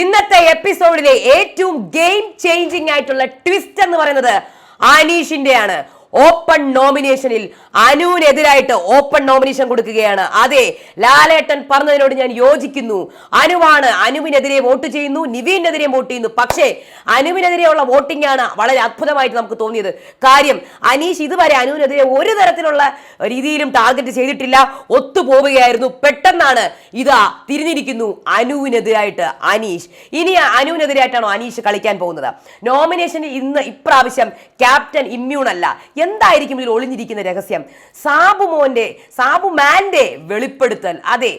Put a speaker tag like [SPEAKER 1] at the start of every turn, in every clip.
[SPEAKER 1] ഇന്നത്തെ എപ്പിസോഡിലെ ഏറ്റവും ഗെയിം ചേഞ്ചിങ് ആയിട്ടുള്ള ട്വിസ്റ്റ് എന്ന് പറയുന്നത് അനീഷിന്റെയാണ്. ഓപ്പൺ നോമിനേഷനിൽ അനുവിനെതിരായിട്ട് ഓപ്പൺ നോമിനേഷൻ കൊടുക്കുകയാണ്. അതെ ലാലേട്ടൻ പറഞ്ഞതിനോട് ഞാൻ യോജിക്കുന്നു. അനുവാണ് അനുവിനെതിരെ വോട്ട് ചെയ്യുന്നു നിവീനെതിരെ വോട്ട് ചെയ്യുന്നു. പക്ഷേ അനുവിനെതിരെയുള്ള വോട്ടിംഗ് ആണ് വളരെ അത്ഭുതമായിട്ട് നമുക്ക് തോന്നിയത്. കാര്യം അനീഷ് ഇതുവരെ അനുവിനെതിരെ ഒരു തരത്തിലുള്ള രീതിയിലും ടാർഗറ്റ് ചെയ്തിട്ടില്ല. ഒത്തുപോവുകയായിരുന്നു. പെട്ടെന്നാണ് ഇതാ തിരിഞ്ഞിരിക്കുന്നു അനുവിനെതിരായിട്ട് അനീഷ്. ഇനി അനുവിനെതിരായിട്ടാണോ അനീഷ് കളിക്കാൻ പോകുന്നത്? നോമിനേഷനിൽ ഇന്ന് ഇപ്രാവശ്യം ക്യാപ്റ്റൻ ഇമ്മ്യൂൺ അല്ല. എന്തായിരിക്കും ഇതിൽ ഒളിഞ്ഞിരിക്കുന്ന രഹസ്യം? സാബു മോന്റെ സാബു മാന്റെ വെളിപ്പെടുത്തൽ. അതെ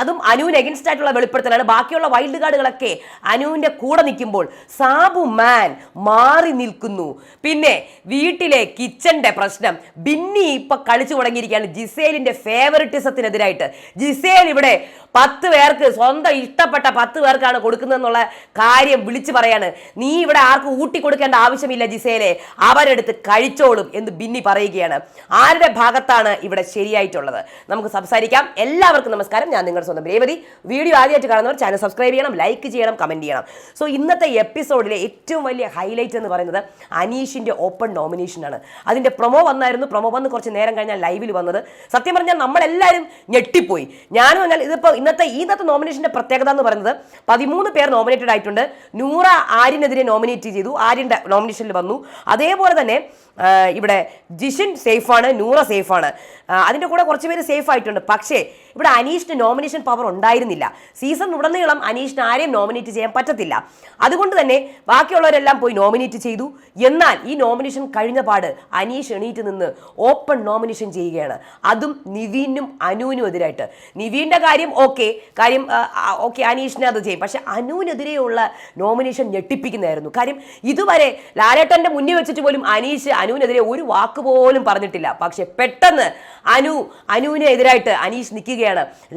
[SPEAKER 1] അതും അനുവിന് എഗൻസ്റ്റ് ആയിട്ടുള്ള വെളിപ്പെടുത്തലാണ്. ബാക്കിയുള്ള വൈൽഡ് കാർഡുകളൊക്കെ അനുവിന്റെ കൂടെ നിൽക്കുമ്പോൾ സാബു മാൻ മാറി നിൽക്കുന്നു. പിന്നെ വീട്ടിലെ കിച്ചന്റെ പ്രശ്നം. ബിന്നി ഇപ്പൊ കളിച്ചു തുടങ്ങിയിരിക്കുകയാണ്. ജിസേലിന്റെ ഫേവറിറ്റിസത്തിനെതിരായിട്ട്. ജിസേൽ ഇവിടെ പത്ത് പേർക്ക് സ്വന്തം ഇഷ്ടപ്പെട്ട പത്ത് പേർക്കാണ് കൊടുക്കുന്നതെന്നുള്ള കാര്യം വിളിച്ചു പറയാണ്. നീ ഇവിടെ ആർക്കും ഊട്ടി കൊടുക്കേണ്ട ആവശ്യമില്ല ജിസേലെ. അവരെടുത്ത് കഴിച്ചോളും എന്ന് ബിന്നി പറയുകയാണ്. ആരുടെ ഭാഗത്താണ് ഇവിടെ ശരിയായിട്ടുള്ളത്? നമുക്ക് സംസാരിക്കാം. എല്ലാവർക്കും നമസ്കാരം. ഞാൻ നിങ്ങളുടെ സ്വന്തം രേവതി. വീഡിയോ ആദ്യമായിട്ട് കാണുന്നവർ ചാനൽ സബ്സ്ക്രൈബ് ചെയ്യണം ലൈക്ക് ചെയ്യണം കമന്റ് ചെയ്യണം. സോ ഇന്നത്തെ എപ്പിസോഡിലെ ഏറ്റവും വലിയ ഹൈലൈറ്റ് എന്ന് പറയുന്നത് അനീഷിന്റെ ഓപ്പൺ നോമിനേഷനാണ് അതിന്റെ പ്രൊമോ വന്നായിരുന്നു. പ്രൊമോ വന്ന് കുറച്ച് നേരം കഴിഞ്ഞാൽ ലൈവിൽ വന്നത്. സത്യം പറഞ്ഞാൽ നമ്മളെല്ലാവരും ഞെട്ടിപ്പോയി. ഞാനും എന്നാൽ ഇതിപ്പോൾ ഇന്നത്തെ ഇന്നത്തെ നോമിനേഷന്റെ പ്രത്യേകത എന്ന് പറയുന്നത് പതിമൂന്ന് പേർ നോമിനേറ്റഡ് ആയിട്ടുണ്ട്. നൂറ ആര്യനെതിരെ നോമിനേറ്റ് ചെയ്തു. ആര്യന്റെ നോമിനേഷനിൽ വന്നു. അതേപോലെ തന്നെ ഇവിടെ ജിഷിൻ സേഫാണ് നൂറ സേഫാണ്. അതിന്റെ കൂടെ കുറച്ച് പേര് സേഫ് ആയിട്ടുണ്ട്. പക്ഷേ ഇവിടെ അനീഷിന് നോമിനേഷൻ പവർ ഉണ്ടായിരുന്നില്ല. സീസൺ ഉടനീളം അനീഷിന് ആരെയും നോമിനേറ്റ് ചെയ്യാൻ പറ്റത്തില്ല. അതുകൊണ്ട് തന്നെ ബാക്കിയുള്ളവരെല്ലാം പോയി നോമിനേറ്റ് ചെയ്തു. എന്നാൽ ഈ നോമിനേഷൻ കഴിഞ്ഞ പാട് അനീഷ് എണീറ്റ് നിന്ന് ഓപ്പൺ നോമിനേഷൻ ചെയ്യുകയാണ്. അതും നിവീനും അനുവിനും എതിരായിട്ട്. നിവീന്റെ കാര്യം ഓക്കെ കാര്യം ഓക്കെ അനീഷിനെ അത് ചെയ്യും. പക്ഷെ അനുവിനെതിരെയുള്ള നോമിനേഷൻ ഞെട്ടിപ്പിക്കുന്നതായിരുന്നു. കാര്യം ഇതുവരെ ലാലേട്ടന്റെ മുന്നിൽ വെച്ചിട്ട് പോലും അനീഷ് അനുവിനെതിരെ ഒരു വാക്ക് പോലും പറഞ്ഞിട്ടില്ല. പക്ഷെ പെട്ടെന്ന് അനു അനുവിനെതിരായിട്ട് അനീഷ് നിൽക്കുകയാണ്.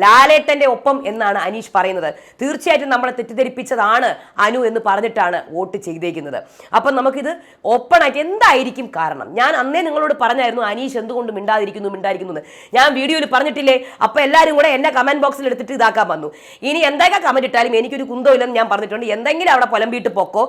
[SPEAKER 1] ലാലേട്ടന്റെ ഒപ്പം എന്നാണ് അനീഷ് പറയുന്നത്. തീർച്ചയായിട്ടും നമ്മളെ തെറ്റിദ്ധരിപ്പിച്ചതാണ് അനു എന്ന് പറഞ്ഞിട്ടാണ് വോട്ട് ചെയ്തേക്കുന്നത്. അപ്പം നമുക്കിത് ഓപ്പൺ ആയിട്ട് എന്തായിരിക്കും കാരണം? ഞാൻ അന്നേ നിങ്ങളോട് പറഞ്ഞായിരുന്നു അനീഷ് എന്തുകൊണ്ട് മിണ്ടാതിരിക്കുന്നു മിണ്ടാതിരിക്കുന്നു എന്ന്. ഞാൻ വീഡിയോയിൽ പറഞ്ഞിട്ടില്ലേ? അപ്പം എല്ലാവരും കൂടെ എന്നെ കമന്റ് ബോക്സിൽ എടുത്തിട്ട് ഇതാക്കാൻ വന്നു. ഇനി എന്തൊക്കെ കമന്റ് ഇട്ടാലും എനിക്കൊരു കുന്തോ ഇല്ലെന്ന് ഞാൻ പറഞ്ഞിട്ടുണ്ട്. എന്തെങ്കിലും അവിടെ പൊലമ്പിയിട്ട് പൊക്കോ?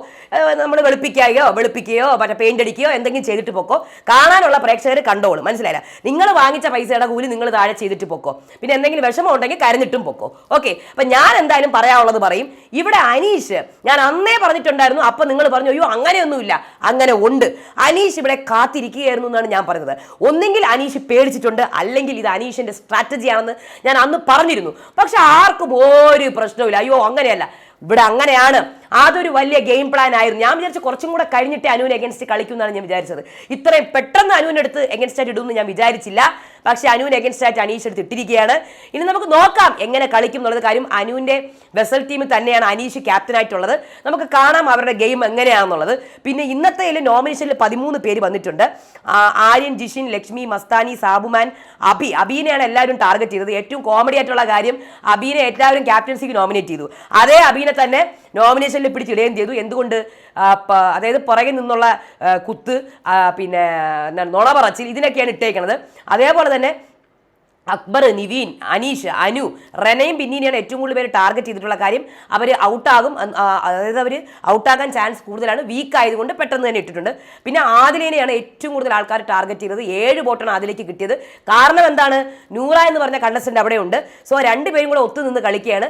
[SPEAKER 1] നമ്മൾ വെളുപ്പിക്കുകയോ വെളുപ്പിക്കുകയോ? മറ്റേ പെയിന്റ് അടിക്കുകയോ? എന്തെങ്കിലും ചെയ്തിട്ട് പൊക്കോ? കാണാനുള്ള പ്രേക്ഷകർ കണ്ടോളും. മനസ്സിലായില്ല? നിങ്ങൾ വാങ്ങിച്ച പൈസയുടെ കൂലി നിങ്ങൾ താഴെ ചെയ്തിട്ട് പൊക്കോ? പിന്നെ എന്തെങ്കിലും വിഷമം ഉണ്ടെങ്കിൽ കരഞ്ഞിട്ടും പൊക്കോ. ഓക്കെ അപ്പൊ ഞാൻ എന്തായാലും പറയാനുള്ളത് പറയും ഇവിടെ അനീഷ് ഞാൻ അന്നേ പറഞ്ഞിട്ടുണ്ടായിരുന്നു അപ്പൊ നിങ്ങൾ പറഞ്ഞു അയ്യോ അങ്ങനെയൊന്നുമില്ല. അങ്ങനെ ഉണ്ട്. അനീഷ് ഇവിടെ കാത്തിരിക്കുകയായിരുന്നു എന്നാണ് ഞാൻ പറഞ്ഞത്. ഒന്നെങ്കിൽ അനീഷ് പേടിച്ചിട്ടുണ്ട് അല്ലെങ്കിൽ ഇത് അനീഷിന്റെ സ്ട്രാറ്റജി ആണെന്ന് ഞാൻ അന്ന് പറഞ്ഞിരുന്നു. പക്ഷെ ആർക്കും ഒരു പ്രശ്നവുമില്ല. അയ്യോ അങ്ങനെയല്ല. ഇവിടെ അങ്ങനെയാണ്. അതൊരു വലിയ ഗെയിം പ്ലാൻ ആയിരുന്നു. ഞാൻ വിചാരിച്ചു കുറച്ചും കൂടെ കഴിഞ്ഞിട്ട് അനുവിനെ എഗൻസ്റ്റ് കളിക്കും എന്നാണ് ഞാൻ വിചാരിച്ചത്. ഇത്രയും പെട്ടെന്ന് അനുവിന്റെ അടുത്ത് എഗൻസ്റ്റ് ആയിട്ട് ഇടുമെന്ന് ഞാൻ വിചാരിച്ചില്ല. പക്ഷെ അനുവിന് എഗൻസ്റ്റ് ആയിട്ട് അനീഷ് എടുത്ത് ഇട്ടിരിക്കുകയാണ്. ഇനി നമുക്ക് നോക്കാം എങ്ങനെ കളിക്കും എന്നുള്ളത്. കാര്യം അനുവിന്റെ വെസൽ ടീം തന്നെയാണ് അനീഷ് ക്യാപ്റ്റൻ ആയിട്ടുള്ളത്. നമുക്ക് കാണാം അവരുടെ ഗെയിം എങ്ങനെയാണെന്നുള്ളത്. പിന്നെ ഇന്നത്തെ നോമിനേഷനിൽ പതിമൂന്ന് പേര് വന്നിട്ടുണ്ട്. ആര്യൻ ജിഷിൻ ലക്ഷ്മി മസ്താനി സാബുമാൻ അബി അബീനെയാണ് എല്ലാവരും ടാർഗറ്റ് ചെയ്തത്. ഏറ്റവും കോമഡി ആയിട്ടുള്ള കാര്യം അബീനെ എല്ലാവരും ക്യാപ്റ്റൻസിക്ക് നോമിനേറ്റ് ചെയ്തു. അതേ അബീനെ തന്നെ നോമിനേഷനിൽ പിടിച്ചിടുകയും ചെയ്തു. എന്തുകൊണ്ട് അതായത് പുറകിൽ നിന്നുള്ള കുത്ത് പിന്നെ നുണ പറച്ചിൽ ഇതിനൊക്കെയാണ് ഇട്ടേക്കുന്നത് അതേപോലെ തന്നെ അക്ബർ നിവീൻ അനീഷ് അനു റെനയും പിന്നീനെയാണ് ഏറ്റവും കൂടുതൽ പേര് ടാർഗറ്റ് ചെയ്തിട്ടുള്ള കാര്യം. അവർ ഔട്ടാകും അതായത് അവർ ഔട്ടാകാൻ ചാൻസ് കൂടുതലാണ്. വീക്ക് ആയതുകൊണ്ട് പെട്ടെന്ന് തന്നെ ഇട്ടിട്ടുണ്ട്. പിന്നെ ആദിലേനെയാണ് ഏറ്റവും കൂടുതൽ ആൾക്കാർ ടാർഗറ്റ് ചെയ്തത്. ഏഴ് ബോട്ടാണ് ആദിലേക്ക് കിട്ടിയത്. കാരണം എന്താണ്? നൂറ എന്ന് പറഞ്ഞ കണ്ടസ്റ്റന്റ് അവിടെ ഉണ്ട്. സോ രണ്ടുപേരും കൂടെ ഒത്തുനിന്ന് കളിക്കുകയാണ്.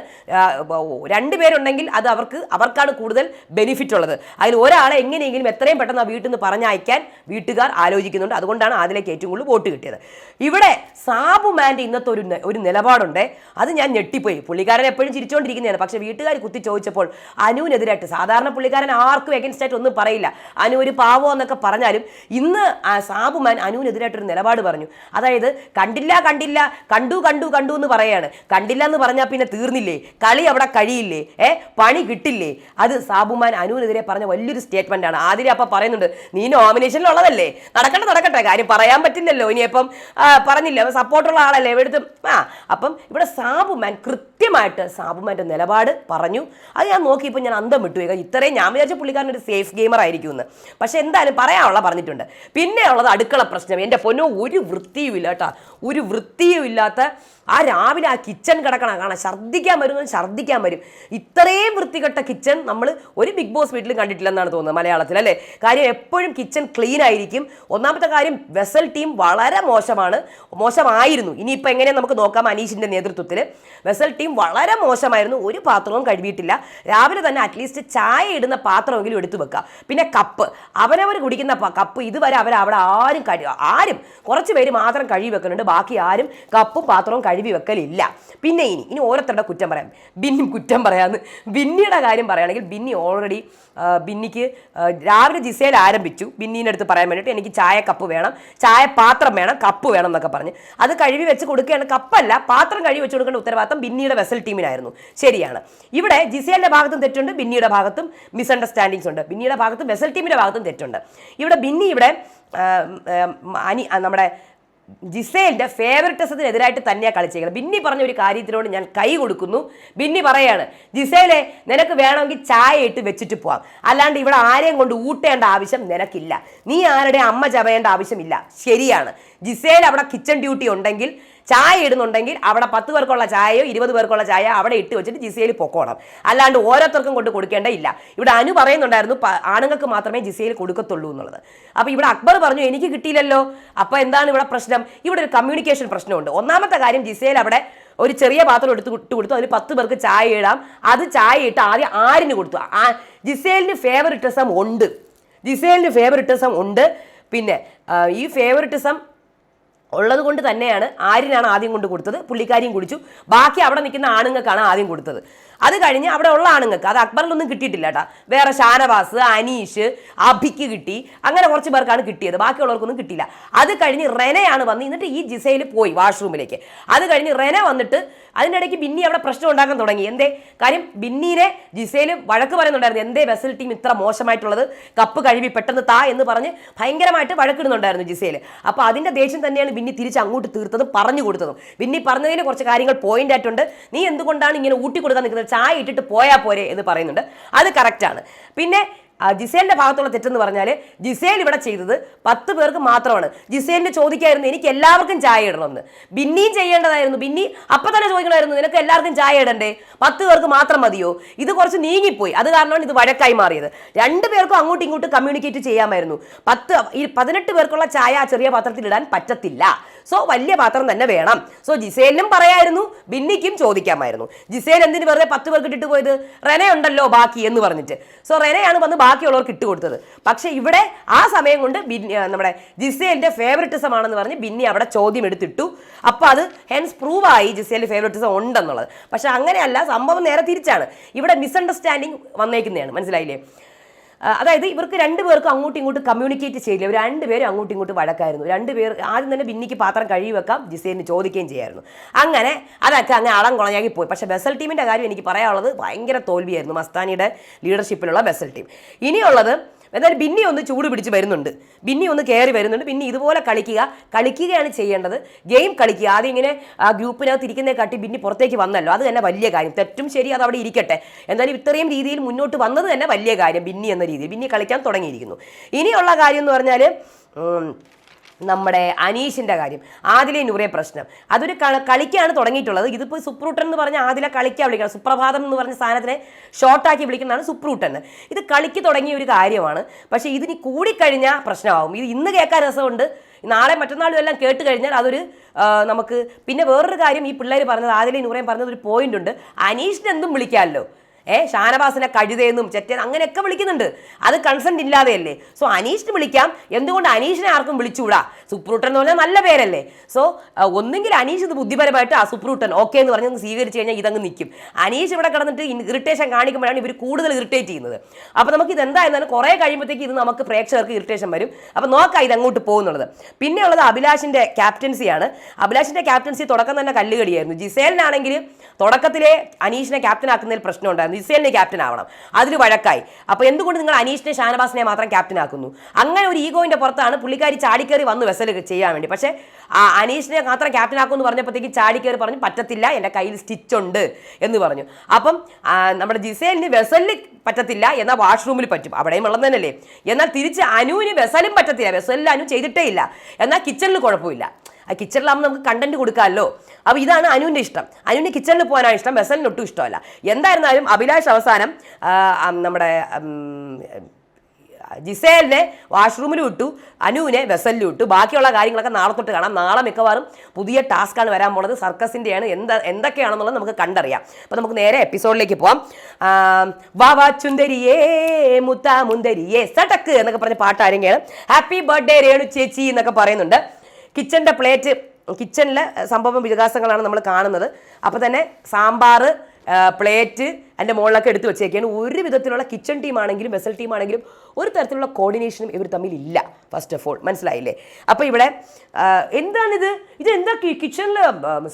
[SPEAKER 1] രണ്ടുപേരുണ്ടെങ്കിൽ അത് അവർക്ക് അവർക്കാണ് കൂടുതൽ ബെനിഫിറ്റ് ഉള്ളത്. അതിൽ ഒരാളെ എങ്ങനെയെങ്കിലും എത്രയും പെട്ടെന്ന് ആ വീട്ടിൽ നിന്ന് പറഞ്ഞയക്കാൻ വീട്ടുകാർ ആലോചിക്കുന്നുണ്ട്. അതുകൊണ്ടാണ് ആദിലേക്ക് ഏറ്റവും കൂടുതൽ വോട്ട് കിട്ടിയത്. ഇവിടെ സാബു മാന്റെ ഇന്നത്തെ ഒരു ഒരു നിലപാടുണ്ട്. അത് ഞാൻ ഞെട്ടിപ്പോയി. പുള്ളിക്കാരൻ എപ്പോഴും ചിരിച്ചുകൊണ്ടിരിക്കുന്നതാണ്. പക്ഷേ വീട്ടുകാർ കുത്തി ചോദിച്ചപ്പോൾ അനുവിനെതിരായിട്ട് സാധാരണ പുള്ളിക്കാരൻ ആർക്കും എഗൻസ്റ്റ് ആയിട്ട് ഒന്നും പറയില്ല. അനു ഒരു പാവോ എന്നൊക്കെ പറഞ്ഞാലും ഇന്ന് സാബുമാൻ സാബു മാൻ അനുവിനെതിരായിട്ടൊരു നിലപാട് പറഞ്ഞു. അതായത് കണ്ടില്ല കണ്ടില്ല കണ്ടു കണ്ടു കണ്ടു എന്ന് പറയാണ്. കണ്ടില്ല എന്ന് പറഞ്ഞാൽ പിന്നെ തീർന്നില്ലേ? കളി അവിടെ കഴിയില്ലേ? ഏ പണി കിട്ടില്ലേ? അത് സാബുമാൻ അനുവിനെതിരെ പറഞ്ഞ വലിയൊരു സ്റ്റേറ്റ്മെന്റ് ആണ്. ആതിരി അപ്പം പറയുന്നുണ്ട് നീ നോമിനേഷനിലുള്ളതല്ലേ നടക്കട്ടെ നടക്കട്ടെ. കാര്യം പറയാൻ പറ്റില്ലല്ലോ. ഇനിയിപ്പം പറഞ്ഞില്ല? സപ്പോർട്ടുള്ള ആളല്ലേ? എവിടുത്തും ആ അപ്പം ഇവിടെ സാബുമാൻ കൃത്യമായിട്ട് സാബുമാന്റെ നിലപാട് പറഞ്ഞു. അത് ഞാൻ നോക്കിയപ്പോൾ ഞാൻ അന്തം വിട്ടു. ഇത്രയും ഞാൻ വിചാരിച്ച പുള്ളിക്കാരൻ ഒരു സേഫ് ഗെയിമർ ആയിരിക്കും എന്ന് പക്ഷെ എന്തായാലും പറയാനുള്ള പറഞ്ഞിട്ടുണ്ട്. പിന്നെ ഉള്ളത് അടുക്കള പ്രശ്നം. എന്റെ പൊന്നോ ഒരു വൃത്തിയും ഇല്ല കേട്ടോ. ഒരു വൃത്തിയും ഇല്ലാത്ത ആ രാവിലെ ആ കിച്ചൺ കിടക്കണം കാണാം. ഛർദ്ദിക്കാൻ വരും ഛർദ്ദിക്കാൻ വരും. ഇത്രയും വൃത്തികെട്ട കിച്ചൺ നമ്മൾ ഒരു ബിഗ് ബോസ് വീട്ടിലും കണ്ടിട്ടില്ലെന്നാണ് തോന്നുന്നത് മലയാളത്തിൽ അല്ലേ? കാര്യം എപ്പോഴും കിച്ചൺ ക്ലീൻ ആയിരിക്കും. ഒന്നാമത്തെ കാര്യം വെസൽ ടീം വളരെ മോശമാണ്. മോശമായിരുന്നു. ഇനിയിപ്പോൾ എങ്ങനെയാണ് നമുക്ക് നോക്കാം അനീഷിന്റെ നേതൃത്വത്തിൽ വെസൽ ടീം വളരെ മോശമായിരുന്നു. ഒരു പാത്രവും കഴുകിയിട്ടില്ല. രാവിലെ തന്നെ അറ്റ്ലീസ്റ്റ് ചായ ഇടുന്ന പാത്രമെങ്കിലും എടുത്തു വെക്കുക പിന്നെ കപ്പ് അവരവർ കുടിക്കുന്ന കപ്പ് ഇതുവരെ അവർ അവിടെ ആരും കഴി ആരും കുറച്ച് പേര് മാത്രം കഴുകി വെക്കുന്നുണ്ട്. ബാക്കി ആരും കപ്പും പാത്രവും കഴുകി വെക്കലില്ല പിന്നെ ഇനി ഇനി ഓരോരുത്തരുടെ കുറ്റം പറയാം. ബിന്നി കുറ്റം പറയാമെന്ന് ബിന്നിയുടെ കാര്യം പറയുകയാണെങ്കിൽ ബിന്നി ഓൾറെഡി ബിന്നിക്ക് രാവിലെ ജിസയിൽ ആരംഭിച്ചു. ബിന്നീന്റെ അടുത്ത് പറയാൻ വേണ്ടിയിട്ട് എനിക്ക് ചായ കപ്പ് വേണം ചായ പാത്രം വേണം കപ്പ് വേണം എന്നൊക്കെ പറഞ്ഞ്. അത് കഴുകി വെച്ച് കൊടുക്കുകയാണ്. കപ്പല്ല പാത്രം കഴുകി വെച്ച് കൊടുക്കേണ്ട ഉത്തരവാദിത്തം ബിന്നിയുടെ വെസൽ ടീമിനായിരുന്നു ശരിയാണ്. ഇവിടെ ജിസേലിന്റെ ഭാഗത്തും തെറ്റുണ്ട് ബിന്നിയുടെ ഭാഗത്തും മിസ്അണ്ടർസ്റ്റാൻഡിങ്സ് ഉണ്ട്. ബിന്നിയുടെ ഭാഗത്തും വെസൽ ടീമിന്റെ ഭാഗത്തും തെറ്റുണ്ട്. ഇവിടെ ബിന്നി ഇവിടെ അനി നമ്മുടെ ജിസേലിന്റെ ഫേവറിറ്റിസത്തിനെതിരായിട്ട് തന്നെയാണ് കളിച്ചേക്കുന്നത്. ബിന്നി പറഞ്ഞ ഒരു കാര്യത്തിനോട് ഞാൻ കൈ കൊടുക്കുന്നു. ബിന്നി പറയാണ് ജിസേലെ നിനക്ക് വേണമെങ്കിൽ ചായ ഇട്ട് വെച്ചിട്ട് പോവാം. അല്ലാണ്ട് ഇവിടെ ആരെയും കൊണ്ട് ഊട്ടേണ്ട ആവശ്യം നിനക്കില്ല. നീ ആരുടെ അമ്മ ചവയേണ്ട ആവശ്യമില്ല. ശരിയാണ്. ജിസേൽ അവിടെ കിച്ചൺ ഡ്യൂട്ടി ഉണ്ടെങ്കിൽ ചായ ഇടുന്നുണ്ടെങ്കിൽ അവിടെ പത്ത് പേർക്കുള്ള ചായയോ ഇരുപത് പേർക്കുള്ള ചായ അവിടെ ഇട്ട് വെച്ചിട്ട് ജിസയിൽ പൊക്കോണം. അല്ലാണ്ട് ഓരോരുത്തർക്കും കൊണ്ട് കൊടുക്കേണ്ട ഇല്ല. ഇവിടെ അനു പറയുന്നുണ്ടായിരുന്നു ആണുങ്ങൾക്ക് മാത്രമേ ജിസയിൽ കൊടുക്കത്തുള്ളൂ എന്നുള്ളത്. അപ്പോൾ ഇവിടെ അക്ബർ പറഞ്ഞു എനിക്ക് കിട്ടിയില്ലല്ലോ. അപ്പോൾ എന്താണ് ഇവിടെ പ്രശ്നം? ഇവിടെ ഒരു കമ്മ്യൂണിക്കേഷൻ പ്രശ്നമുണ്ട്. ഒന്നാമത്തെ കാര്യം ജിസയിൽ അവിടെ ഒരു ചെറിയ പാത്രം എടുത്ത് ഇട്ട് കൊടുത്തു. അതിൽ പത്ത് പേർക്ക് ചായ ഇടാം. അത് ചായ ഇട്ട് ആദ്യം ആരിന് കൊടുത്തു? ആ ജിസേലിന് ഫേവറിറ്റിസം ഉണ്ട്. ജിസേലിന് ഫേവറിറ്റിസം ഉണ്ട്. പിന്നെ ഈ ഫേവറിറ്റിസം ഉള്ളത് കൊണ്ട് തന്നെയാണ് ആരിനാണ് ആദ്യം കൊണ്ട് കൊടുത്തത്. പുള്ളിക്കാരിയും കുടിച്ചു. ബാക്കി അവിടെ നിൽക്കുന്ന ആണുങ്ങൾക്കാണ് ആദ്യം കൊടുത്തത്. അത് കഴിഞ്ഞ് അവിടെ ഉള്ള ആണുങ്ങൾക്ക് അത് അക്ബറിലൊന്നും കിട്ടിയിട്ടില്ല കേട്ടോ. വേറെ ഷാനവാസ് അനീഷ് അഭിക്ക് കിട്ടി. അങ്ങനെ കുറച്ച് പേർക്കാണ് കിട്ടിയത്. ബാക്കിയുള്ളവർക്കൊന്നും കിട്ടിയില്ല. അത് കഴിഞ്ഞ് റെനയാണ് വന്ന് എന്നിട്ട് ഈ ജിസയിൽ പോയി വാഷ്റൂമിലേക്ക്. അത് കഴിഞ്ഞ് റെന വന്നിട്ട് അതിന്റെ ഇടയ്ക്ക് ബിന്നി അവിടെ പ്രശ്നം ഉണ്ടാക്കാൻ തുടങ്ങി. എന്തേ? കാര്യം ബിന്നീനെ ജിസയിൽ വഴക്ക് പറയുന്നുണ്ടായിരുന്നു. എന്തേ വെസൽ ടീം ഇത്ര മോശമായിട്ടുള്ളത്? കപ്പ് കഴുകി പെട്ടെന്ന് താ എന്ന് പറഞ്ഞ് ഭയങ്കരമായിട്ട് വഴക്കിടുന്നുണ്ടായിരുന്നു ജിസയിൽ അപ്പോൾ അതിന്റെ ദേഷ്യം തന്നെയാണ് ബിന്നി തിരിച്ച് അങ്ങോട്ട് തീർത്തതും പറഞ്ഞു കൊടുത്തതും. ബിന്നി പറഞ്ഞതിന് കുറച്ച് കാര്യങ്ങൾ പോയിന്റ് ആയിട്ടുണ്ട്. നീ എന്തുകൊണ്ടാണ് ഇങ്ങനെ ഊട്ടി കൊടുക്കാൻ നിൽക്കുന്നത്? ചായ ഇട്ടിട്ട് പോയാൽ പോരെ എന്ന് പറയുന്നുണ്ട്. അത് കറക്റ്റാണ് പിന്നെ ജിസേലിന്റെ ഭാഗത്തുള്ള തെറ്റെന്ന് പറഞ്ഞാൽ ജിസേൽ ഇവിടെ ചെയ്തത് പത്ത് പേർക്ക് മാത്രമാണ്. ജിസേലിന് ചോദിക്കായിരുന്നു എനിക്ക് എല്ലാവർക്കും ചായ ഇടണമെന്ന്. ബിന്നിയും ചെയ്യേണ്ടതായിരുന്നു. ബിന്നി അപ്പൊ തന്നെ ചോദിക്കണമായിരുന്നു നിനക്ക് എല്ലാവർക്കും ചായ ഇടണ്ടേ? പത്ത് പേർക്ക് മാത്രം മതിയോ? ഇത് കുറച്ച് നീങ്ങിപ്പോയി. അത് കാരണമാണ് ഇത് വഴക്കായി മാറിയത്. രണ്ട് പേർക്കും അങ്ങോട്ടും ഇങ്ങോട്ടും കമ്മ്യൂണിക്കേറ്റ് ചെയ്യാമായിരുന്നു. പത്ത് ഈ പതിനെട്ട് പേർക്കുള്ള ചായ ചെറിയ പാത്രത്തിൽ ഇടാൻ പറ്റത്തില്ല. സോ വലിയ പാത്രം തന്നെ വേണം. സോ ജിസേലിനും പറയായിരുന്നു ബിന്നിക്കും ചോദിക്കാമായിരുന്നു. ജിസേൽ എന്തിന് വെറുതെ പത്ത് പേർക്ക് ഇട്ടിട്ട് പോയത്? റെനെ ഉണ്ടല്ലോ ബാക്കി എന്ന് പറഞ്ഞിട്ട്. സോ റെനയാണ് വന്ന് ബാക്കിയുള്ളവർക്ക് ഇട്ട് കൊടുത്തത്. പക്ഷെ ഇവിടെ ആ സമയം കൊണ്ട് ബിന്നി നമ്മുടെ ജിസേലിന്റെ ഫേവറിറ്റിസം ആണെന്ന് പറഞ്ഞ് ബിന്നി അവിടെ ചോദ്യം എടുത്തിട്ടു. അപ്പോൾ അത് ഹെൻസ് പ്രൂവ് ആയി ജിസേലിന്റെ ഫേവറിറ്റിസം ഉണ്ടെന്നുള്ളത്. പക്ഷെ അങ്ങനെയല്ല സംഭവം നേരെ തിരിച്ചാണ്. ഇവിടെ മിസ്അണ്ടർസ്റ്റാൻഡിങ് വന്നേക്കുന്നതാണ്. മനസ്സിലായില്ലേ? അതായത് ഇവർക്ക് രണ്ടുപേർക്കും അങ്ങോട്ടും ഇങ്ങോട്ടും കമ്മ്യൂണിക്കേറ്റ് ചെയ്യില്ല. ഇവർ രണ്ടുപേരും അങ്ങോട്ടും ഇങ്ങോട്ടും വഴക്കായിരുന്നു. രണ്ടുപേർ ആദ്യം തന്നെ ബിന്നിക്ക് പാത്രം കഴുകി വെക്കാം ജിസേലിന് ചോദിക്കുകയും ചെയ്യായിരുന്നു. അങ്ങനെ അതൊക്കെ അങ്ങനെ അളം കുളഞ്ഞാക്കി പോയി. പക്ഷേ ബസൽ ടീമിന്റെ കാര്യം എനിക്ക് പറയാനുള്ളത് ഭയങ്കര തോൽവിയായിരുന്നു മസ്താനിയുടെ ലീഡർഷിപ്പിലുള്ള ബസൽ ടീം. ഇനിയുള്ളത് എന്തായാലും ബിന്നി ഒന്ന് ചൂട് പിടിച്ച് വരുന്നുണ്ട്. ബിന്നി ഒന്ന് കയറി വരുന്നുണ്ട്. പിന്നെ ഇതുപോലെ കളിക്കുക കളിക്കുകയാണ് ചെയ്യേണ്ടത്. ഗെയിം കളിക്കുക. ആദ്യം ഇങ്ങനെ ആ ഗ്രൂപ്പിനകത്ത് ഇരിക്കുന്നേ കാട്ടി ബിന്നി പുറത്തേക്ക് വന്നല്ലോ. അത് തന്നെ വലിയ കാര്യം. തെറ്റും ശരി അത് അവിടെ ഇരിക്കട്ടെ. എന്നാലും ഇത്രയും രീതിയിൽ മുന്നോട്ട് വന്നത് തന്നെ വലിയ കാര്യം ബിന്നി എന്ന രീതിയിൽ. ബിന്നി കളിക്കാൻ തുടങ്ങിയിരിക്കുന്നു. ഇനിയുള്ള കാര്യം എന്ന് പറഞ്ഞാൽ നമ്മുടെ അനീഷിന്റെ കാര്യം ആദിലെ നൂറേ പ്രശ്നം. അതൊരു കള- കളിക്കാണ് തുടങ്ങിയിട്ടുള്ളത്. ഇതിപ്പോൾ സുപ്രൂട്ടൻ എന്ന് പറഞ്ഞ ആദിലെ കളിക്കാൻ വിളിക്കണം സുപ്രഭാതം എന്ന് പറഞ്ഞ സാധനത്തിനെ ഷോർട്ടാക്കി വിളിക്കുന്നതാണ് സുപ്രൂട്ടൻ. ഇത് കളിക്ക് തുടങ്ങിയ ഒരു കാര്യമാണ്. പക്ഷേ ഇതിന് കൂടിക്കഴിഞ്ഞാൽ പ്രശ്നമാവും. ഇത് ഇന്ന് കേൾക്കാൻ രസമുണ്ട്. നാളെ മറ്റന്നാളും എല്ലാം കേട്ട് കഴിഞ്ഞാൽ അതൊരു നമുക്ക് പിന്നെ വേറൊരു കാര്യം ഈ പിള്ളേർ പറഞ്ഞത് ആദിലെ നൂറേം പറഞ്ഞത് ഒരു പോയിന്റ് ഉണ്ട്. അനീഷിനെന്തും വിളിക്കാമല്ലോ. ഏ ഷാനവാസിനെ കഴുതയെന്നും ചെറ്റൻ അങ്ങനെയൊക്കെ വിളിക്കുന്നുണ്ട്. അത് കൺസെന്റ് ഇല്ലാതെയല്ലേ? സോ അനീഷിന് വിളിക്കാം. എന്തുകൊണ്ട് അനീഷിനെ ആർക്കും വിളിച്ചുകൂടാ? സുപ്രൂട്ടൻ എന്ന് പറഞ്ഞാൽ നല്ല പേരല്ലേ? സോ ഒന്നെങ്കിൽ അനീഷ് ഇത് ബുദ്ധിപരമായിട്ട് ആ സുപ്രൂട്ടൻ ഓക്കെ എന്ന് പറഞ്ഞ് സ്വീകരിച്ചു കഴിഞ്ഞാൽ ഇതങ്ങ് നിൽക്കും അനീഷ് ഇവിടെ കിടന്നിട്ട് ഇറിറ്റേഷൻ കാണിക്കുമ്പോഴാണ് ഇവർ കൂടുതൽ ഇറിറ്റേറ്റ് ചെയ്യുന്നത്. അപ്പോൾ നമുക്ക് ഇത് എന്തായിരുന്നാലും കുറേ കഴിയുമ്പോഴത്തേക്ക് ഇത് നമുക്ക് പ്രേക്ഷകർക്ക് ഇറിറ്റേഷൻ വരും. അപ്പോൾ നോക്കാം ഇത് അങ്ങോട്ട് പോകുന്നുള്ളത്. പിന്നെ ഉള്ളത് അഭിലാഷിന്റെ ക്യാപ്റ്റൻസിയാണ് അഭിലാഷിന്റെ ക്യാപ്റ്റൻസി തുടക്കം തന്നെ കല്ലുകടിയായിരുന്നു. ജിസേലിനാണെങ്കിൽ തുടക്കത്തിലെ അനീഷിനെ ക്യാപ്റ്റൻ ആക്കുന്നതിൽ പ്രശ്നമുണ്ടായിരുന്നു. ആവണം ജിസേലിന് ക്യാപ്റ്റൻ ആവണം. അതിൽ വഴക്കായി. അപ്പോൾ എന്തുകൊണ്ട് നിങ്ങൾ അനീഷിനെ ഷാനവാസിനെ മാത്രം ക്യാപ്റ്റൻ ആക്കുന്നു? അങ്ങനെ ഒരു ഈഗോയിന്റെ പുറത്താണ് പുള്ളിക്കാരി ചാടിക്കയറി വന്ന് വെസൽ ചെയ്യാൻ വേണ്ടി. പക്ഷേ അനീഷിനെ മാത്രം ക്യാപ്റ്റൻ ആക്കുമെന്ന് പറഞ്ഞപ്പോഴത്തേക്ക് ചാടിക്കയറി പറഞ്ഞു പറ്റത്തില്ല എന്റെ കയ്യിൽ സ്റ്റിച്ച് ഉണ്ട് എന്ന് പറഞ്ഞു. അപ്പം നമ്മുടെ ജിസേലിന് വെസലിന് പറ്റത്തില്ല എന്നാൽ വാഷ്റൂമിൽ പറ്റും. അവിടെയും വെള്ളം തന്നെയല്ലേ. എന്നാൽ തിരിച്ച് അനുവിന് വെസലും പറ്റത്തില്ല. വെസലിൽ അനു ചെയ്തിട്ടേ ഇല്ല. എന്നാൽ കിച്ചണിൽ കുഴപ്പമില്ല. ആ കിച്ചണിലാകുമ്പോൾ നമുക്ക് കണ്ടന്റ് കൊടുക്കാമല്ലോ. അപ്പോൾ ഇതാണ് അനുവിന്റെ ഇഷ്ടം. അനുവിന് കിച്ചണിൽ പോകാനാണ് ഇഷ്ടം. വെസലിന് ഒട്ടും ഇഷ്ടമല്ല. എന്തായിരുന്നാലും അഭിലാഷ് അവസാനം നമ്മുടെ ജിസേലിനെ വാഷ്റൂമിൽ വിട്ടു അനുവിനെ വെസലിൽ വിട്ടു ബാക്കിയുള്ള കാര്യങ്ങളൊക്കെ നാളെ തൊട്ട് കാണാം. നാളെ മിക്കവാറും പുതിയ ടാസ്ക്കാണ് വരാൻ പോണത്. സർക്കസിന്റെയാണ് എന്താ എന്തൊക്കെയാണെന്നുള്ളത് നമുക്ക് കണ്ടറിയാം. അപ്പോൾ നമുക്ക് നേരെ എപ്പിസോഡിലേക്ക് പോവാം. വാവാ ചുന്ദരിയേ മുത്താ മുന്ദരിയേ സടക്ക് എന്നൊക്കെ പറഞ്ഞ പാട്ട് ആരെങ്കിലും. ഹാപ്പി ബർത്ത്ഡേ രേണു ചേച്ചി എന്നൊക്കെ പറയുന്നുണ്ട്. കിച്ചന്റെ പ്ലേറ്റ് കിച്ചണിലെ സംഭവം വികാസങ്ങളാണ് നമ്മൾ കാണുന്നത്. അപ്പോൾ തന്നെ സാമ്പാർ പ്ലേറ്റ് അതിന്റെ മുകളിലൊക്കെ എടുത്ത് വെച്ചേക്കാണ്. ഒരു വിധത്തിലുള്ള കിച്ചൺ ടീമാണെങ്കിലും വെസൽ ടീമാണെങ്കിലും ഒരു തരത്തിലുള്ള കോർഡിനേഷനും ഇവർ തമ്മിൽ ഇല്ല ഫസ്റ്റ് ഓഫ് ഓൾ മനസ്സിലായില്ലേ? അപ്പോൾ ഇവിടെ എന്താണിത്? ഇത് എന്താ കിച്ചണിൽ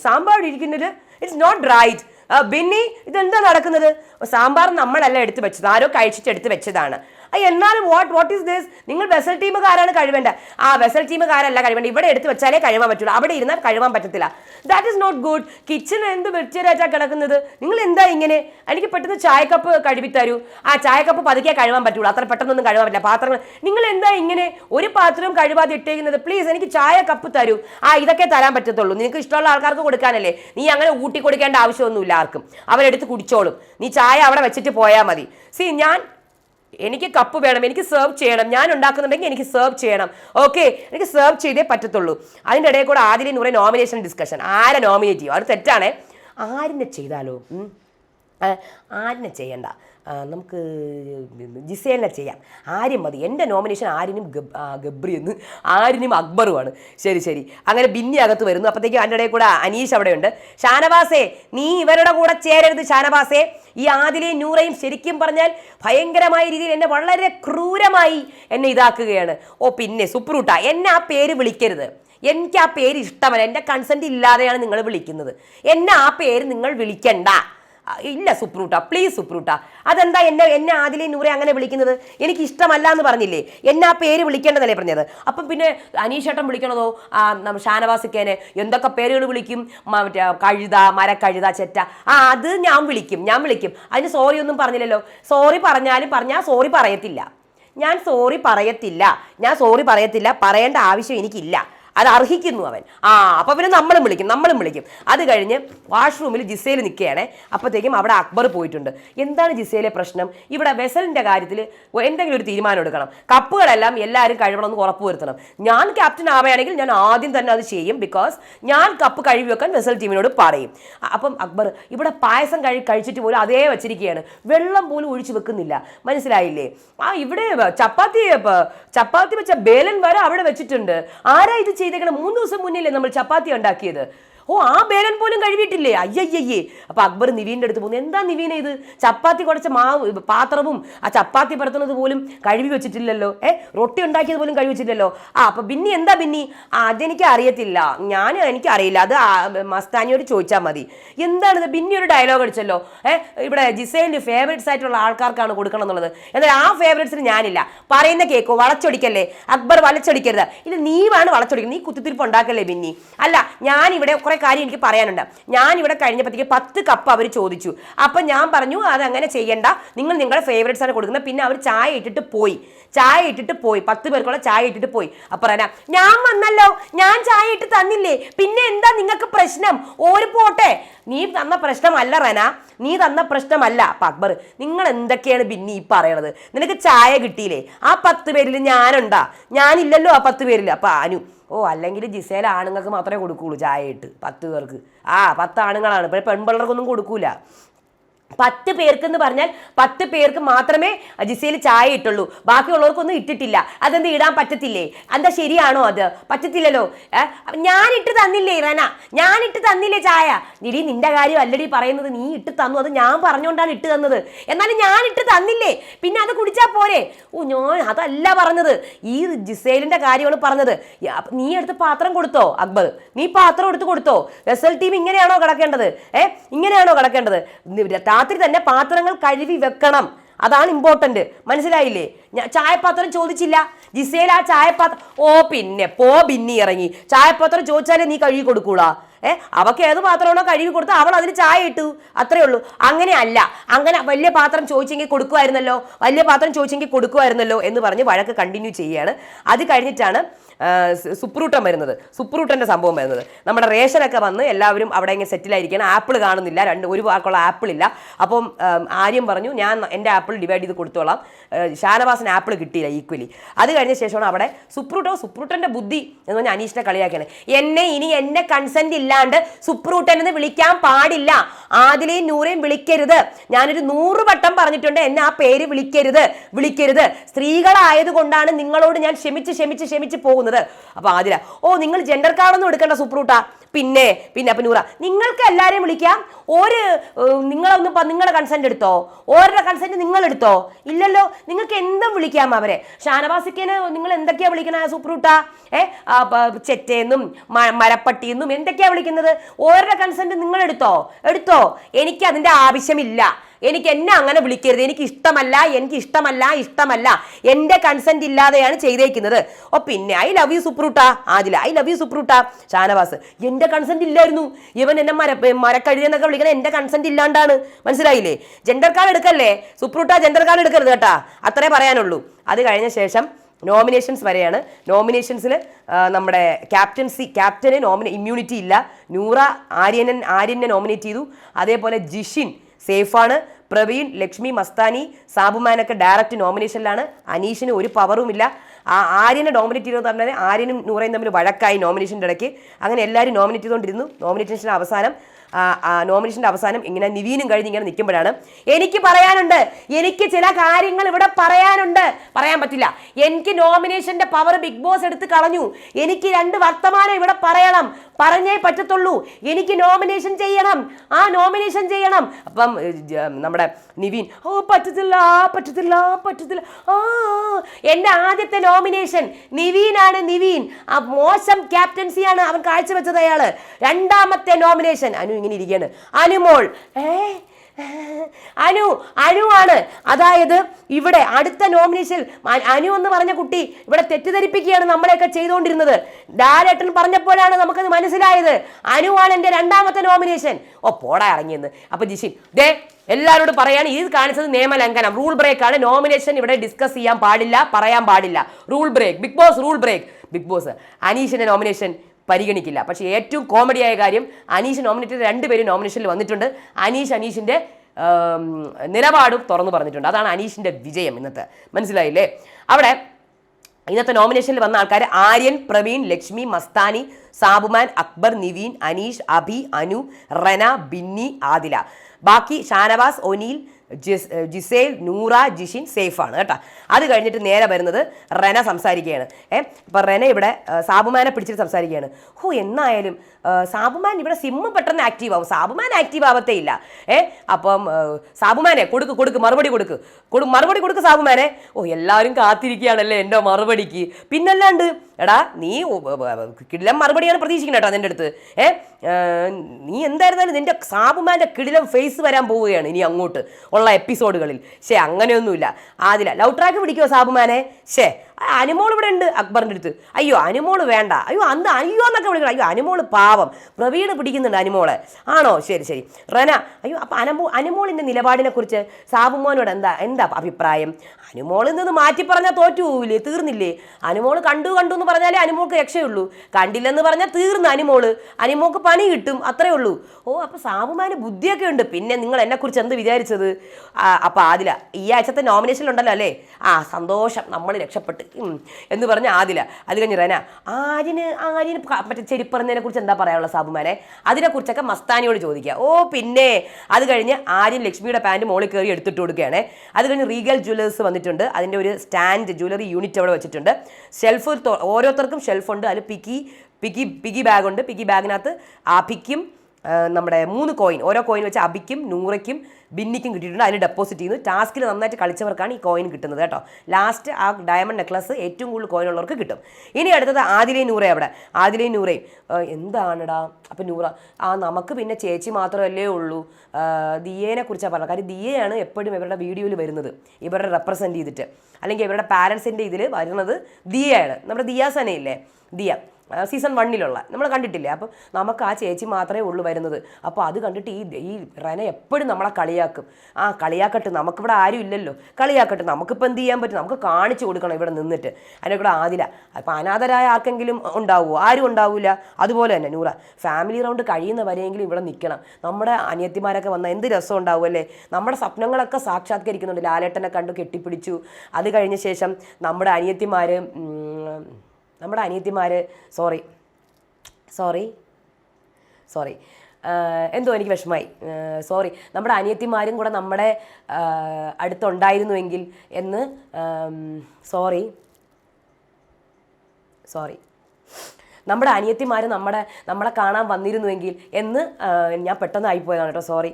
[SPEAKER 1] സാമ്പാർ ഇരിക്കുന്നത്? ഇറ്റ്സ് നോട്ട് റൈറ്റ് ബിന്നി ഇതെന്താ നടക്കുന്നത്? സാമ്പാർ നമ്മളല്ല എടുത്ത് വെച്ചത് ആരോ കഴിച്ചിട്ട് എടുത്ത് വെച്ചതാണ്. എന്നാലും വാട്ട് വാട്ട് ഈസ് ദിസ് നിങ്ങൾ വെസൽ ടീമുകാരാണ് കഴിവേണ്ട ആ വെസൽ ടീമുകാരല്ല കഴിവേണ്ട ഇവിടെ എടുത്ത് വെച്ചാലേ കഴിവാൻ പറ്റുള്ളൂ. അവിടെ ഇരുന്നാൽ കഴിവാൻ പറ്റത്തില്ല. That is not good kitchen എന്ത് വെച്ചരായിട്ടാണ് കിടക്കുന്നത്? നിങ്ങൾ എന്താ ഇങ്ങനെ? എനിക്ക് പെട്ടെന്ന് ചായക്കപ്പ് കഴുകി തരൂ. ആ ചായക്കപ്പ് പതുക്കെ കഴിവാൻ പറ്റുള്ളൂ. അത്ര പെട്ടെന്നൊന്നും കഴിവാൻ പറ്റില്ല. പാത്രങ്ങൾ നിങ്ങൾ എന്താ ഇങ്ങനെ ഒരു പാത്രവും കഴിവാതെ ഇട്ടേക്കുന്നത്? പ്ലീസ് എനിക്ക് ചായ കപ്പ് തരൂ. ആ ഇതൊക്കെ തരാൻ പറ്റത്തുള്ളൂ. നിനക്ക് ഇഷ്ടമുള്ള ആൾക്കാർക്ക് കൊടുക്കാനല്ലേ? നീ അങ്ങനെ ഊട്ടി കൊടുക്കേണ്ട ആവശ്യമൊന്നുമില്ല ആർക്കും. അവരെടുത്ത് കുടിച്ചോളും. നീ ചായ അവിടെ വെച്ചിട്ട് പോയാൽ മതി. സി ഞാൻ എനിക്ക് കപ്പ് വേണം എനിക്ക് സെർവ് ചെയ്യണം. ഞാൻ ഉണ്ടാക്കുന്നുണ്ടെങ്കിൽ എനിക്ക് സെർവ് ചെയ്യണം. ഓക്കെ എനിക്ക് സെർവ് ചെയ്തേ പറ്റത്തുള്ളൂ. അതിന്റെ ഇടയിൽ കൂടെ ആദ്യം നൂറെ നോമിനേഷൻ ഡിസ്കഷൻ ആരെ നോമിനേറ്റ് ചെയ്യും? അത് തെറ്റാണേ. ആരിനെ ചെയ്താലോ ആരിനെ ചെയ്യണ്ട. നമുക്ക് ജിസേലിനെ ചെയ്യാം. ആര്യം മതി. എന്റെ നോമിനേഷൻ ആരിനും ഗബ്രി എന്ന്. ആരിനും അക്ബറുമാണ് ശരി ശരി. അങ്ങനെ ബിന്നി അകത്ത് വരുന്നു. അപ്പോഴത്തേക്കും അതിന്റെ ഇടയിൽ കൂടെ അനീഷ് അവിടെയുണ്ട്. ഷാനവാസേ നീ ഇവരുടെ കൂടെ ചേരരുത് ഷാനവാസേ. ഈ ആദിലെയും നൂറയും ശരിക്കും പറഞ്ഞാൽ ഭയങ്കരമായ രീതിയിൽ എന്നെ വളരെ ക്രൂരമായി എന്നെ ഇതാക്കുകയാണ്. ഓ പിന്നെ സുപ്രൂട്ട എന്നെ ആ പേര് വിളിക്കരുത്. എനിക്ക് ആ പേര് ഇഷ്ടമല്ല. എന്റെ കൺസെന്റ് ഇല്ലാതെയാണ് നിങ്ങൾ വിളിക്കുന്നത്. എന്നെ ആ പേര് നിങ്ങൾ വിളിക്കണ്ട. ഇല്ല സുപ്രൂട്ട പ്ലീസ് സുപ്രൂട്ട. അതെന്താ എന്നെ എന്നെ ആദിലെ നൂറെ അങ്ങനെ വിളിക്കുന്നത്? എനിക്ക് ഇഷ്ടമല്ല എന്ന് പറഞ്ഞില്ലേ? എന്നെ ആ പേര് വിളിക്കേണ്ടതല്ലേ പറഞ്ഞത്? അപ്പം പിന്നെ അനീഷേട്ടൻ വിളിക്കണതോ? ഷാനവാസിക്കേനെ എന്തൊക്കെ പേരുകൾ വിളിക്കും? മറ്റേ കഴുത മരക്കഴുത ചെറ്റ. ആ അത് ഞാൻ വിളിക്കും ഞാൻ വിളിക്കും. അതിന് സോറി ഒന്നും പറഞ്ഞില്ലല്ലോ. സോറി പറഞ്ഞാലും പറഞ്ഞാൽ സോറി പറയത്തില്ല. ഞാൻ സോറി പറയത്തില്ല. ഞാൻ സോറി പറയത്തില്ല. പറയേണ്ട ആവശ്യം എനിക്കില്ല. അത് അർഹിക്കുന്നു അവൻ. ആ അപ്പോൾ പിന്നെ നമ്മളും വിളിക്കും നമ്മളും വിളിക്കും. അത് കഴിഞ്ഞ് വാഷ്റൂമിൽ ജിസേൽ നിൽക്കുകയാണ്. അപ്പോഴത്തേക്കും അവിടെ അക്ബർ പോയിട്ടുണ്ട്. എന്താണ് ജിസേലെ പ്രശ്നം? ഇവിടെ വെസലിന്റെ കാര്യത്തിൽ എന്തെങ്കിലും ഒരു തീരുമാനം എടുക്കണം. കപ്പുകളെല്ലാം എല്ലാവരും കഴിവണമെന്ന് ഉറപ്പ് വരുത്തണം. ഞാൻ ക്യാപ്റ്റൻ ആവുകയാണെങ്കിൽ ഞാൻ ആദ്യം തന്നെ അത് ചെയ്യും ബിക്കോസ് ഞാൻ കപ്പ് കഴുകി വെക്കാൻ വെസൽ ടീമിനോട് പറയും. അപ്പം അക്ബർ ഇവിടെ പായസം കഴി കഴിച്ചിട്ട് പോലും അതേ വെച്ചിരിക്കുകയാണ്. വെള്ളം പോലും ഒഴിച്ചു വെക്കുന്നില്ല. മനസ്സിലായില്ലേ? ആ ഇവിടെ ചപ്പാത്തി ചപ്പാത്തി വെച്ച ബേലൻ വരെ അവിടെ വെച്ചിട്ടുണ്ട്. ആരാ ഇത് ചെയ്തേക്കണം മൂന്ന് ദിവസം മുന്നിലേ നമ്മൾ ചപ്പാത്തി ഉണ്ടാക്കിയത്? ഓ ആ ബേലൻ പോലും കഴുകിയിട്ടില്ലേ? അയ്യയ്യേ അപ്പൊ അക്ബർ നിവീന്റെ അടുത്ത് പോകുന്നു. എന്താ നിവീന ഇത്? ചപ്പാത്തി കുടച്ച മാവ് പാത്രവും ആ ചപ്പാത്തി പരത്തുന്നത് പോലും കഴുകി വെച്ചിട്ടില്ലല്ലോ? ഏ റൊട്ടി ഉണ്ടാക്കിയത് പോലും കഴുകി വെച്ചിട്ടില്ലല്ലോ? ആ അപ്പൊ ബിന്നി എന്താ ബിന്നി? ആ അതെനിക്ക് അറിയത്തില്ല ഞാൻ എനിക്ക് അറിയില്ല അത് മസ്താനിയോട് ചോദിച്ചാൽ മതി. എന്താണിത് ബിന്നി ഒരു ഡയലോഗ് അടിച്ചല്ലോ. ഏ ഇവിടെ ജിസേന്റെ ഫേവറേറ്റ്സ് ആയിട്ടുള്ള ആൾക്കാർക്കാണ് കൊടുക്കണം എന്നുള്ളത്. എന്നാൽ ആ ഫേവറേറ്റ്സിന് ഞാനില്ല. പറയുന്ന കേക്കോ വളച്ചൊടിക്കല്ലേ? അക്ബർ വളച്ചൊടിക്കരുത് ഇത് നീ വേണം വളച്ചൊടിക്കുന്നത് നീ കുത്തിത്തിരിപ്പ് ഉണ്ടാക്കല്ലേ ബിന്നി? അല്ല ഞാൻ ഇവിടെ കുറെ കാര്യം എനിക്ക് പറയാനുണ്ട്. ഞാൻ ഇവിടെ കഴിഞ്ഞപ്പോഴത്തേക്ക് പത്ത് കപ്പ് അവർ ചോദിച്ചു. അപ്പം ഞാൻ പറഞ്ഞു അത് അങ്ങനെ ചെയ്യണ്ട. നിങ്ങൾ നിങ്ങളുടെ ഫേവറേറ്റ്സ് ആണ് കൊടുക്കുന്നത്. പിന്നെ അവർ ചായ ഇട്ടിട്ട് പോയി. ചായ ഇട്ടിട്ട് പോയി. പത്ത് പേർക്കുള്ള ചായ ഇട്ടിട്ട് പോയി. അപ്പം പറയാനാ ഞാൻ വന്നല്ലോ. ഞാൻ ചായ ഇട്ട് തന്നില്ലേ. പിന്നെ എന്താ നിങ്ങൾക്ക് പ്രശ്നം? ഓര് പോട്ടെ. നീ തന്ന പ്രശ്നമല്ല റന. നീ തന്ന പ്രശ്നമല്ല. അപ്പൊ അക്ബർ നിങ്ങൾ എന്തൊക്കെയാണ് പിന്നെ ഈ പറയണത്? നിനക്ക് ചായ കിട്ടിയില്ലേ? ആ പത്ത് പേരിൽ ഞാനുണ്ടാ. ഞാനില്ലല്ലോ ആ പത്ത് പേരിൽ. അപ്പൊ അനു ഓ അല്ലെങ്കിൽ ജിസേല ആണുങ്ങൾക്ക് മാത്രമേ കൊടുക്കുകയുള്ളൂ ചായയിട്ട് പത്ത് പേർക്ക്. ആ പത്ത് ആണുങ്ങളാണ്. ഇപ്പോൾ പെൺപിള്ളേർക്കൊന്നും കൊടുക്കൂല. പത്ത് പേർക്ക് എന്ന് പറഞ്ഞാൽ പത്ത് പേർക്ക് മാത്രമേ ജിസയിൽ ചായ ഇട്ടുള്ളൂ. ബാക്കിയുള്ളവർക്കൊന്നും ഇട്ടിട്ടില്ല. അതെന്ത് ഇടാൻ പറ്റത്തില്ലേ? എന്താ ശരിയാണോ അത്? പറ്റത്തില്ലല്ലോ. ഞാൻ ഇട്ട് തന്നില്ലേ റന? ഞാൻ ഇട്ട് തന്നില്ലേ ചായ? നിടി നിന്റെ കാര്യം അല്ലടി പറയുന്നത്. നീ ഇട്ട് തന്നു. അത് ഞാൻ പറഞ്ഞുകൊണ്ടാണ് ഇട്ട് തന്നത്. എന്നാലും ഞാൻ ഇട്ട് തന്നില്ലേ? പിന്നെ അത് കുടിച്ചാൽ പോരെ? ഓ ഞാൻ അതല്ല പറഞ്ഞത്. ഈ ജിസേലിന്റെ കാര്യമാണ് പറഞ്ഞത്. നീ എടുത്ത് പാത്രം കൊടുത്തോ അക്ബർ? നീ പാത്രം എടുത്ത് കൊടുത്തോ? റിസൾട്ട് ടീം ഇങ്ങനെയാണോ കിടക്കേണ്ടത്? ഏ? ഇങ്ങനെയാണോ കിടക്കേണ്ടത്? രാത്രി തന്നെ പാത്രങ്ങൾ കഴുകി വെക്കണം. അതാണ് ഇമ്പോർട്ടന്റ് മനസ്സിലായില്ലേ? ഞാൻ ചായപാത്രം ചോദിച്ചില്ല. ജിസേൽ ആ ചായപാത്രം ഓ പിന്നെ പോ ബിന്നി ഇറങ്ങി. ചായപാത്രം ചോദിച്ചാലേ നീ കഴുകി കൊടുക്കൂടാ ഏ അവക്ക് ഏത് പാത്രമാണോ കഴുകി കൊടുത്ത് അവൾ അതിന് ചായ ഇട്ടു. അത്രേ ഉള്ളൂ. അങ്ങനെയല്ല അങ്ങനെ വലിയ പാത്രം ചോദിച്ചെങ്കിൽ കൊടുക്കുമായിരുന്നല്ലോ. വലിയ പാത്രം ചോദിച്ചെങ്കിൽ കൊടുക്കുമായിരുന്നല്ലോ എന്ന് പറഞ്ഞ് വഴക്ക് കണ്ടിന്യൂ ചെയ്യുകയാണ് അത് കഴിഞ്ഞിട്ടാണ് സുപ്രൂട്ടൻ വരുന്നത്. സുപ്രൂട്ടന്റെ സംഭവം വരുന്നത്. നമ്മുടെ റേഷനൊക്കെ വന്ന് എല്ലാവരും അവിടെ ഇങ്ങനെ സെറ്റിലായിരിക്കണം ആപ്പിൾ കാണുന്നില്ല. രണ്ട് ഒരു വാക്കുള്ള ആപ്പിൾ ഇല്ല. അപ്പം ആര്യം പറഞ്ഞു ഞാൻ എന്റെ ആപ്പിൾ ഡിവൈഡ് ചെയ്ത് കൊടുത്തോളാം. ഷാനവാസിന് ആപ്പിൾ കിട്ടിയില്ല ഈക്വലി അത് കഴിഞ്ഞ ശേഷമാണ് അവിടെ സുപ്രൂട്ടോ സുപ്രൂട്ടന്റെ ബുദ്ധി എന്ന് പറഞ്ഞാൽ അനീഷിനെ കളിയാക്കിയാണ്. എന്നെ ഇനി എന്നെ കൺസെന്റ് ഇല്ലാണ്ട് സുപ്രൂട്ടൻ എന്ന് വിളിക്കാൻ പാടില്ല. ആദിലെയും നൂറേയും വിളിക്കരുത്. ഞാനൊരു നൂറ് വട്ടം പറഞ്ഞിട്ടുണ്ട് എന്നെ ആ പേര് വിളിക്കരുത്. വിളിക്കരുത്. സ്ത്രീകളായതുകൊണ്ടാണ് നിങ്ങളോട് ഞാൻ ക്ഷമിച്ച് ക്ഷമിച്ച് ക്ഷമിച്ച് പോകുന്നത്. അപ്പൊ ആതിര ഓ നിങ്ങൾ ജെൻഡർ കാർഡൊന്നും എടുക്കണ്ട സുപ്രൂട്ട. പിന്നെ പിന്നെ അപ്പൊ നൂറ നിങ്ങൾക്ക് എല്ലാരെയും വിളിക്കാം. ഒരു നിങ്ങളൊന്നും നിങ്ങളുടെ കൺസെന്റ് എടുത്തോ? ഓരുടെ കൺസെന്റ് നിങ്ങൾ എടുത്തോ? ഇല്ലല്ലോ നിങ്ങൾക്ക് എന്തും വിളിക്കാം അവരെ. ഷാനവാസിക്കന് നിങ്ങൾ എന്തൊക്കെയാ വിളിക്കണ സുപ്രൂട്ട? ഏ ചെറ്റേന്നും മരപ്പട്ടിയെന്നും എന്തൊക്കെയാ വിളിക്കുന്നത്? ഓരുടെ കൺസെന്റ് നിങ്ങൾ എടുത്തോ? എടുത്തോ. എനിക്ക് അതിന്റെ ആവശ്യമില്ല. എനിക്ക് എന്നെ അങ്ങനെ വിളിക്കരുത്. എനിക്ക് ഇഷ്ടമല്ല എനിക്ക് ഇഷ്ടമല്ല ഇഷ്ടമല്ല. എന്റെ കൺസെന്റ് ഇല്ലാതെയാണ് ചെയ്തേക്കുന്നത്. ഓ പിന്നെ ഐ ലവ് യു സുപ്രൂട്ട. ആദില ഐ ലവ് യു സുപ്രൂട്ട. ഷാനവാസ് എന്റെ കൺസെന്റ് ഇല്ലായിരുന്നു. ഇവൻ എന്നെ മര മരക്കഴുതെന്നൊക്കെ വിളിക്കുന്നത് എന്റെ കൺസെന്റ് ഇല്ലാണ്ടാണ്. മനസ്സിലായില്ലേ? ജെൻഡർ കാർഡ് എടുക്കല്ലേ? സുപ്രൂട്ട ജെൻഡർ കാർഡ് എടുക്കരുത് കേട്ടാ. അത്രേ പറയാനുള്ളൂ. അത് കഴിഞ്ഞ ശേഷം നോമിനേഷൻസ് വരെയാണ്. നോമിനേഷൻസിൽ നമ്മുടെ ക്യാപ്റ്റൻസി ക്യാപ്റ്റന് നോമിനേ ഇമ്മ്യൂണിറ്റി ഇല്ല. നൂറ ആര്യനൻ ആര്യനെ നോമിനേറ്റ് ചെയ്തു. അതേപോലെ ജിഷിൻ സേഫാണ്. പ്രവീൺ ലക്ഷ്മി മസ്താനി സാബുമാനൊക്കെ ഡയറക്റ്റ് നോമിനേഷനിലാണ് അനീഷിന് ഒരു പവറും ഇല്ല. ആ ആര്യനെ ഡോമിനേറ്റ് ചെയ്തെന്ന് പറഞ്ഞാൽ ആര്യനും നൂറയും തമ്മിൽ വഴക്കായി നോമിനേഷന്റെ ഇടയ്ക്ക്. അങ്ങനെ എല്ലാവരും നോമിനേറ്റ് ചെയ്തുകൊണ്ടിരുന്നു. നോമിനേഷന്റെ അവസാനം നോമിനേഷന്റെ അവസാനം ഇങ്ങനെ നിവീനും കഴിഞ്ഞ് ഇങ്ങനെ നിൽക്കുമ്പോഴാണ്. എനിക്ക് പറയാനുണ്ട്. എനിക്ക് ചില കാര്യങ്ങൾ ഇവിടെ പറയാനുണ്ട്. പറയാൻ പറ്റില്ല. എനിക്ക് നോമിനേഷന്റെ പവർ ബിഗ് ബോസ് എടുത്ത് കളഞ്ഞു. എനിക്ക് രണ്ട് വർത്തമാനം ഇവിടെ പറയണം. പറഞ്ഞേ പറ്റത്തുള്ളൂ. എനിക്ക് നോമിനേഷൻ ചെയ്യണം. ആ നോമിനേഷൻ ചെയ്യണം. അപ്പം നമ്മുടെ നിവിൻ ഓ പറ്റത്തില്ല പറ്റത്തില്ല പറ്റത്തില്ല. ആ എന്റെ ആദ്യത്തെ നോമിനേഷൻ നിവീനാണ് നിവീൻ. ആ മോശം ക്യാപ്റ്റൻസിയാണ് അവൻ കാഴ്ചവെച്ചത് അയാൾ. രണ്ടാമത്തെ നോമിനേഷൻ അനു ഇങ്ങനെ ഇരിക്കുകയാണ്. അനുമോൾ ഏ അനു അനു ആണ്. അതായത് ഇവിടെ അടുത്ത നോമിനേഷൻ അനു എന്ന് പറഞ്ഞ കുട്ടി ഇവിടെ തെറ്റിദ്ധരിപ്പിക്കുകയാണ് നമ്മളെയൊക്കെ ചെയ്തുകൊണ്ടിരുന്നത്. ഡാരേട്ടൻ പറഞ്ഞപ്പോഴാണ് നമുക്കത് മനസ്സിലായത്. അനു ആണ് എന്റെ രണ്ടാമത്തെ നോമിനേഷൻ ഓ പോടാ ഇറങ്ങിയെന്ന്. അപ്പൊ ജിഷിൻ ദേ എല്ലാവരോടും പറയാണ് ഇത് കാണിച്ചത് നിയമലംഘനം. റൂൾ ബ്രേക്ക് ആണ്. നോമിനേഷൻ ഇവിടെ ഡിസ്കസ് ചെയ്യാൻ പാടില്ല പറയാൻ പാടില്ല. Rule break Bigg Boss rule break Bigg Boss അനീഷിന്റെ നോമിനേഷൻ പരിഗണിക്കില്ല. പക്ഷേ ഏറ്റവും കോമഡിയായ കാര്യം അനീഷ് നോമിനേറ്റ് ചെയ്ത രണ്ടുപേരും നോമിനേഷനിൽ വന്നിട്ടുണ്ട്. അനീഷ് അനീഷിന്റെ നിലപാടും തുറന്നു പറഞ്ഞിട്ടുണ്ട്. അതാണ് അനീഷിന്റെ വിജയം ഇന്നത്തെ. മനസ്സിലായില്ലേ? അവിടെ ഇന്നത്തെ നോമിനേഷനിൽ വന്ന ആൾക്കാർ ആര്യൻ പ്രവീൺ ലക്ഷ്മി മസ്താനി സാബുമാൻ അക്ബർ നിവീൻ അനീഷ് അഭി അനു റന ബിന്നി ആദില. ബാക്കി ഷാനവാസ് ഒനീൽ ജിസേൽ നൂറ ജിഷിൻ സേഫാണ് കേട്ടോ. അത് കഴിഞ്ഞിട്ട് നേരെ വരുന്നത് റെന സംസാരിക്കുകയാണ്. ഏ അപ്പം റെന ഇവിടെ സാബുമാനെ പിടിച്ചിട്ട് സംസാരിക്കുകയാണ്. ഹോ എന്നായാലും സാബുമാൻ ഇവിടെ സിമ്മ് പെട്ടെന്ന് ആക്റ്റീവ് ആവും. സാബുമാൻ ആക്റ്റീവ് ആവത്തേ ഇല്ല. ഏ അപ്പം സാബുമാനെ കൊടുക്ക് കൊടുക്ക് മറുപടി കൊടുക്ക്. കൊടു മറുപടി കൊടുക്ക് സാബുമാനെ. ഓ എല്ലാവരും കാത്തിരിക്കുകയാണല്ലേ എന്റെ മറുപടിക്ക്. പിന്നല്ലാണ്ട് എടാ നീ കിടിലം മറുപടിയാണ് പ്രതീക്ഷിക്കുന്നത് കേട്ടോ നിന്റെ അടുത്ത്. ഏ നീ എന്തായിരുന്നാലും നിന്റെ സാബുമാന്റെ കിടിലം ഫേസ് വരാൻ പോവുകയാണ് ഇനി അങ്ങോട്ട് ഉള്ള എപ്പിസോഡുകളിൽ ശേ അങ്ങനെയൊന്നുമില്ല. ആദില ലവ് ട്രാക്ക് പിടിക്കുമോ സാബുമാനെ? ശേ അനുമോൾ ഇവിടെ ഉണ്ട് അക്ബറിന്റെ അടുത്ത്. അയ്യോ അനുമോൾ വേണ്ട. അയ്യോ അന്ന് അയ്യോ എന്നൊക്കെ വിളിക്കണം. അയ്യോ അനുമോൾ പാവം. പ്രവീണ് പിടിക്കുന്നുണ്ട് അനുമോളെ. ആണോ? ശരി ശരി. റന അയ്യോ അപ്പം അനുമോ അനുമോളിന്റെ നിലപാടിനെ കുറിച്ച് സാബുമോനോട് എന്താ എന്താ അഭിപ്രായം? അനുമോളിൽ നിന്ന് മാറ്റി പറഞ്ഞാൽ തോറ്റു പോവില്ലേ തീർന്നില്ലേ? അനുമോൾ കണ്ടു കണ്ടു എന്ന് പറഞ്ഞാലേ അനുമോൾക്ക് രക്ഷയുള്ളൂ. കണ്ടില്ലെന്ന് പറഞ്ഞാൽ തീർന്നു അനുമോൾ. അനുമോൾക്ക് പണി കിട്ടും അത്രേ ഉള്ളൂ. ഓ അപ്പോൾ സാബുമാന് ബുദ്ധിയൊക്കെ ഉണ്ട്. പിന്നെ നിങ്ങൾ എന്നെക്കുറിച്ച് എന്ത് വിചാരിച്ചത്? അപ്പോൾ ആദില ഈ ആഴ്ചത്തെ നോമിനേഷനിലുണ്ടല്ലോ അല്ലേ? ആ സന്തോഷം. നമ്മൾ രക്ഷപ്പെട്ട്. എന്ന് പറഞ്ഞ ആദില. അത് കഴിഞ്ഞ് റന. ആര്യന് ആര്യന് മറ്റേ ചെരിപ്പറഞ്ഞതിനെ കുറിച്ച് എന്താ പറയാനുള്ള സാബുമാനെ? അതിനെക്കുറിച്ചൊക്കെ മസ്താനിയോട് ചോദിക്കുക ഓ പിന്നെ. അത് കഴിഞ്ഞ് ആര്യൻ ലക്ഷ്മിയുടെ പാന്റ് മോളിൽ കയറി എടുത്തിട്ട് കൊടുക്കുകയാണ്. അത് കഴിഞ്ഞ് റീഗൽ ജ്വല്ലേഴ്സ് വന്നിട്ടുണ്ട്. അതിന്റെ ഒരു സ്റ്റാൻഡ് ജ്വല്ലറി യൂണിറ്റ് അവിടെ വെച്ചിട്ടുണ്ട്. ഷെൽഫ് ഓരോരുത്തർക്കും ഷെൽഫുണ്ട് അതിൽ പിക്കി പിക്കി പിക്കി ബാഗുണ്ട് പിക്കി ബാഗിനകത്ത് ആ, നമ്മുടെ മൂന്ന് കോയിൻ ഓരോ കോയിൻ വെച്ച് അബിക്കും നൂറയ്ക്കും ബിന്നിക്കും കിട്ടിയിട്ടുണ്ട്. അതിന് ഡെപ്പോസിറ്റ് ചെയ്യുന്നു. ടാസ്കിൽ നന്നായിട്ട് കളിച്ചവർക്കാണ് ഈ കോയിൻ കിട്ടുന്നത് കേട്ടോ. ലാസ്റ്റ് ആ ഡയമണ്ട് നെക്ലസ് ഏറ്റവും കൂടുതൽ കോയിൻ ഉള്ളവർക്ക് കിട്ടും. ഇനി അടുത്തത് ആദിലേ നൂറേ അവിടെ. ആദിലേ നൂറയും എന്താണടാ? അപ്പം നൂറ. ആ നമുക്ക് പിന്നെ ചേച്ചി മാത്രമല്ലേ ഉള്ളൂ. ദിയേനെ കുറിച്ചാണ് പറഞ്ഞത്. കാര്യം ദിയയാണ് എപ്പോഴും ഇവരുടെ വീഡിയോയിൽ വരുന്നത്. ഇവരുടെ റെപ്രസെന്റ് ചെയ്തിട്ട്. അല്ലെങ്കിൽ ഇവരുടെ പാരൻസിന്റെ ഇതിൽ വരുന്നത് ദിയയാണ്. നമ്മുടെ ദിയാസനയില്ലേ? ദിയ. സീസൺ വണ്ണിലുള്ള നമ്മൾ കണ്ടിട്ടില്ലേ? അപ്പം നമുക്ക് ആ ചേച്ചി മാത്രമേ ഉള്ളൂ വരുന്നത്. അപ്പോൾ അത് കണ്ടിട്ട് ഈ ഈ റന എപ്പോഴും നമ്മളെ കളിയാക്കും. ആ കളിയാക്കട്ടെ നമുക്കിവിടെ ആരും ഇല്ലല്ലോ. കളിയാക്കട്ടെ നമുക്കിപ്പോൾ എന്ത് ചെയ്യാൻ പറ്റും? നമുക്ക് കാണിച്ചു കൊടുക്കണം ഇവിടെ നിന്നിട്ട്. അതിന്റെ കൂടെ ആദില അപ്പോൾ അനാഥരായ ആർക്കെങ്കിലും ഉണ്ടാവുമോ? ആരും ഉണ്ടാവില്ല അതുപോലെ തന്നെ നൂറ ഫാമിലി റൗണ്ട് കഴിയുന്ന വരെയെങ്കിലും ഇവിടെ നിൽക്കണം നമ്മുടെ അനിയത്തിമാരൊക്കെ വന്നാൽ എന്ത് രസം ഉണ്ടാവും അല്ലേ? നമ്മുടെ സ്വപ്നങ്ങളൊക്കെ സാക്ഷാത്കരിക്കുന്നുണ്ട്. ലാലേട്ടനെ കണ്ടു കെട്ടിപ്പിടിച്ചു. അത് കഴിഞ്ഞ ശേഷം നമ്മുടെ അനിയത്തിമാർ നമ്മുടെ അനിയത്തിമാർ സോറി സോറി സോറി എന്തോ എനിക്ക് വിഷമമായി. സോറി നമ്മുടെ അനിയത്തിമാരും കൂടെ നമ്മുടെ അടുത്തുണ്ടായിരുന്നുവെങ്കിൽ എന്ന് സോറി സോറി നമ്മുടെ അനിയത്തിമാർ നമ്മുടെ നമ്മളെ കാണാൻ വന്നിരുന്നുവെങ്കിൽ എന്ന് ഞാൻ പെട്ടെന്ന് ആയിപ്പോയതാണ് കേട്ടോ സോറി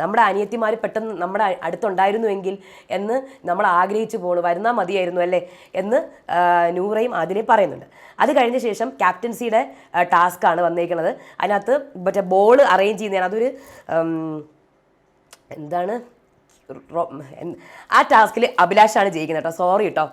[SPEAKER 1] നമ്മുടെ അനിയത്തിമാർ പെട്ടെന്ന് നമ്മുടെ അടുത്തുണ്ടായിരുന്നുവെങ്കിൽ എന്ന് നമ്മൾ ആഗ്രഹിച്ചു പോണു വരുന്നാൽ മതിയായിരുന്നു അല്ലേ എന്ന് നൂറയും അതിനെ പറയുന്നുണ്ട്. അത് കഴിഞ്ഞ ശേഷം ക്യാപ്റ്റൻസിയുടെ ടാസ്ക്കാണ് വന്നേക്കുന്നത് അതിനകത്ത് മറ്റേ ബോൾ അറേഞ്ച് ചെയ്യുന്നതാണ്. അതൊരു എന്താണ് ആ ടാസ്കിൽ അഭിലാഷാണ് ജയിക്കുന്നത് കേട്ടോ സോറി കേട്ടോ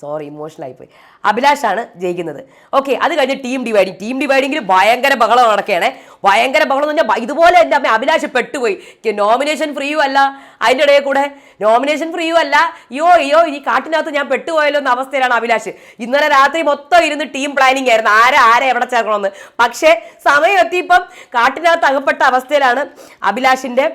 [SPEAKER 1] സോറി ഇമോഷണൽ ആയിപ്പോയി. അഭിലാഷാണ് ജയിക്കുന്നത്. ഓക്കെ അത് കഴിഞ്ഞ് ടീം ഡിവൈഡിങ് ടീം ഡിവൈഡിങ്ങിൽ ഭയങ്കര ബഹളം നടക്കുകയാണ് ഭയങ്കര ബഹളം എന്ന് പറഞ്ഞാൽ ഇതുപോലെ എന്റെ അമ്മ അഭിലാഷ് പെട്ടുപോയി. നോമിനേഷൻ ഫ്രീയും അല്ല. അതിന്റെ ഇടയിൽ കൂടെ നോമിനേഷൻ ഫ്രീയും അല്ല. അയ്യോ അയ്യോ ഈ കാട്ടിനകത്ത് ഞാൻ പെട്ടുപോയല്ലോ എന്ന അവസ്ഥയിലാണ് അഭിലാഷ്. ഇന്നലെ രാത്രി മൊത്തം ഇരുന്ന് ടീം പ്ലാനിങ് ആയിരുന്നു. ആരെ ആരെ എവിടെ ചേർക്കണമെന്ന്. പക്ഷേ സമയം എത്തിയപ്പം കാട്ടിനകത്ത് അകപ്പെട്ട അവസ്ഥയിലാണ് അഭിലാഷിന്റെ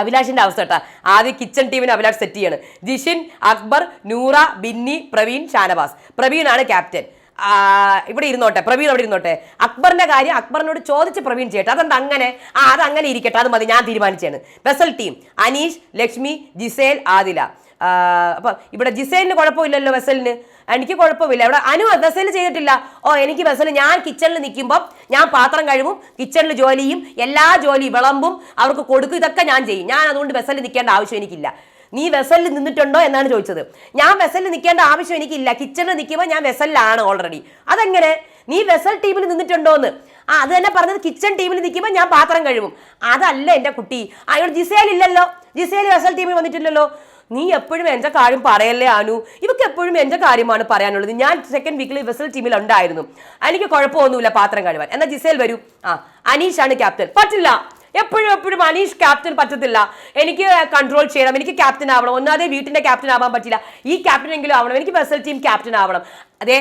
[SPEAKER 1] അഭിലാഷിന്റെ അവസ്ഥ കേട്ടാ. ആദ്യം കിച്ചൺ ടീമിന് അഭിലാഷ് സെറ്റ് ചെയ്യാണ്. ജിഷിൻ അക്ബർ നൂറ ബിന്നി പ്രവീൺ ഷാനവാസ്. പ്രവീണാണ് ക്യാപ്റ്റൻ ഇവിടെ ഇരുന്നോട്ടെ. പ്രവീൺ അവിടെ ഇരുന്നോട്ടെ. അക്ബറിന്റെ കാര്യം അക്ബറിനോട് ചോദിച്ച് പ്രവീൺ ചെയ്യട്ടെ. അതെന്താ അങ്ങനെ ആ അത് അങ്ങനെ ഇരിക്കട്ടെ. അത് മതി. ഞാൻ തീരുമാനിച്ചാണ്. Vessel team Aneesh Lakshmi Gizele Adila. അപ്പൊ ഇവിടെ ജിസേലിന് കുഴപ്പമില്ലല്ലോ വെസലിന് എനിക്ക് കുഴപ്പമില്ല. ഇവിടെ അനു ബസ്സിൽ ചെയ്തിട്ടില്ല. ഓ എനിക്ക് ബസ്സിൽ ഞാൻ കിച്ചണിൽ നിൽക്കുമ്പോൾ ഞാൻ പാത്രം കഴുകും കിച്ചണിൽ ജോലിയും എല്ലാ ജോലിയും വിളമ്പും അവർക്ക് കൊടുക്കും ഇതൊക്കെ ഞാൻ ചെയ്യും. ഞാൻ അതുകൊണ്ട് ബസ്സിൽ നിൽക്കേണ്ട ആവശ്യം എനിക്കില്ല. നീ വെസലിൽ നിന്നിട്ടുണ്ടോ എന്നാണ് ചോദിച്ചത്. ഞാൻ വെസലിൽ നിൽക്കേണ്ട ആവശ്യം എനിക്കില്ല. കിച്ചണിൽ നിൽക്കുമ്പോൾ ഞാൻ വെസലിലാണ് ഓൾറെഡി അതെങ്ങനെ? നീ വെസൽ ടീമിൽ നിന്നിട്ടുണ്ടോ എന്ന് ആ അത് തന്നെ പറഞ്ഞത് കിച്ചൺ ടീമിൽ നിൽക്കുമ്പോൾ ഞാൻ പാത്രം കഴുകും. അതല്ല എന്റെ കുട്ടി. അയാൾ ജിസേലില്ലല്ലോ ജിസേൽ വെസൽ ടീമിൽ വന്നിട്ടില്ലല്ലോ. നീ എപ്പോഴും എന്റെ കാര്യം പറയല്ലേ അനു? ഇവക്ക് എപ്പോഴും എന്റെ കാര്യമാണ് പറയാനുള്ളത്. ഞാൻ സെക്കൻഡ് വീക്കിൽ വെസൽ ടീമിൽ ഉണ്ടായിരുന്നു. എനിക്ക് കുഴപ്പമൊന്നുമില്ല പാത്രം കഴിവാൻ എന്നാൽ ജിസേൽ വരൂ. ആ ആണ് ക്യാപ്റ്റൻ പറ്റില്ല. എപ്പോഴും എപ്പോഴും അനീഷ് ക്യാപ്റ്റൻ പറ്റത്തില്ല. എനിക്ക് കൺട്രോൾ ചെയ്യണം. എനിക്ക് ക്യാപ്റ്റൻ ആവണം. ഒന്നാതെ വീട്ടിന്റെ ക്യാപ്റ്റൻ ആവാൻ പറ്റില്ല. ഈ ക്യാപ്റ്റൻ എങ്കിലും ആവണം. എനിക്ക് വെസൽ ടീം ക്യാപ്റ്റൻ ആവണം. അതെ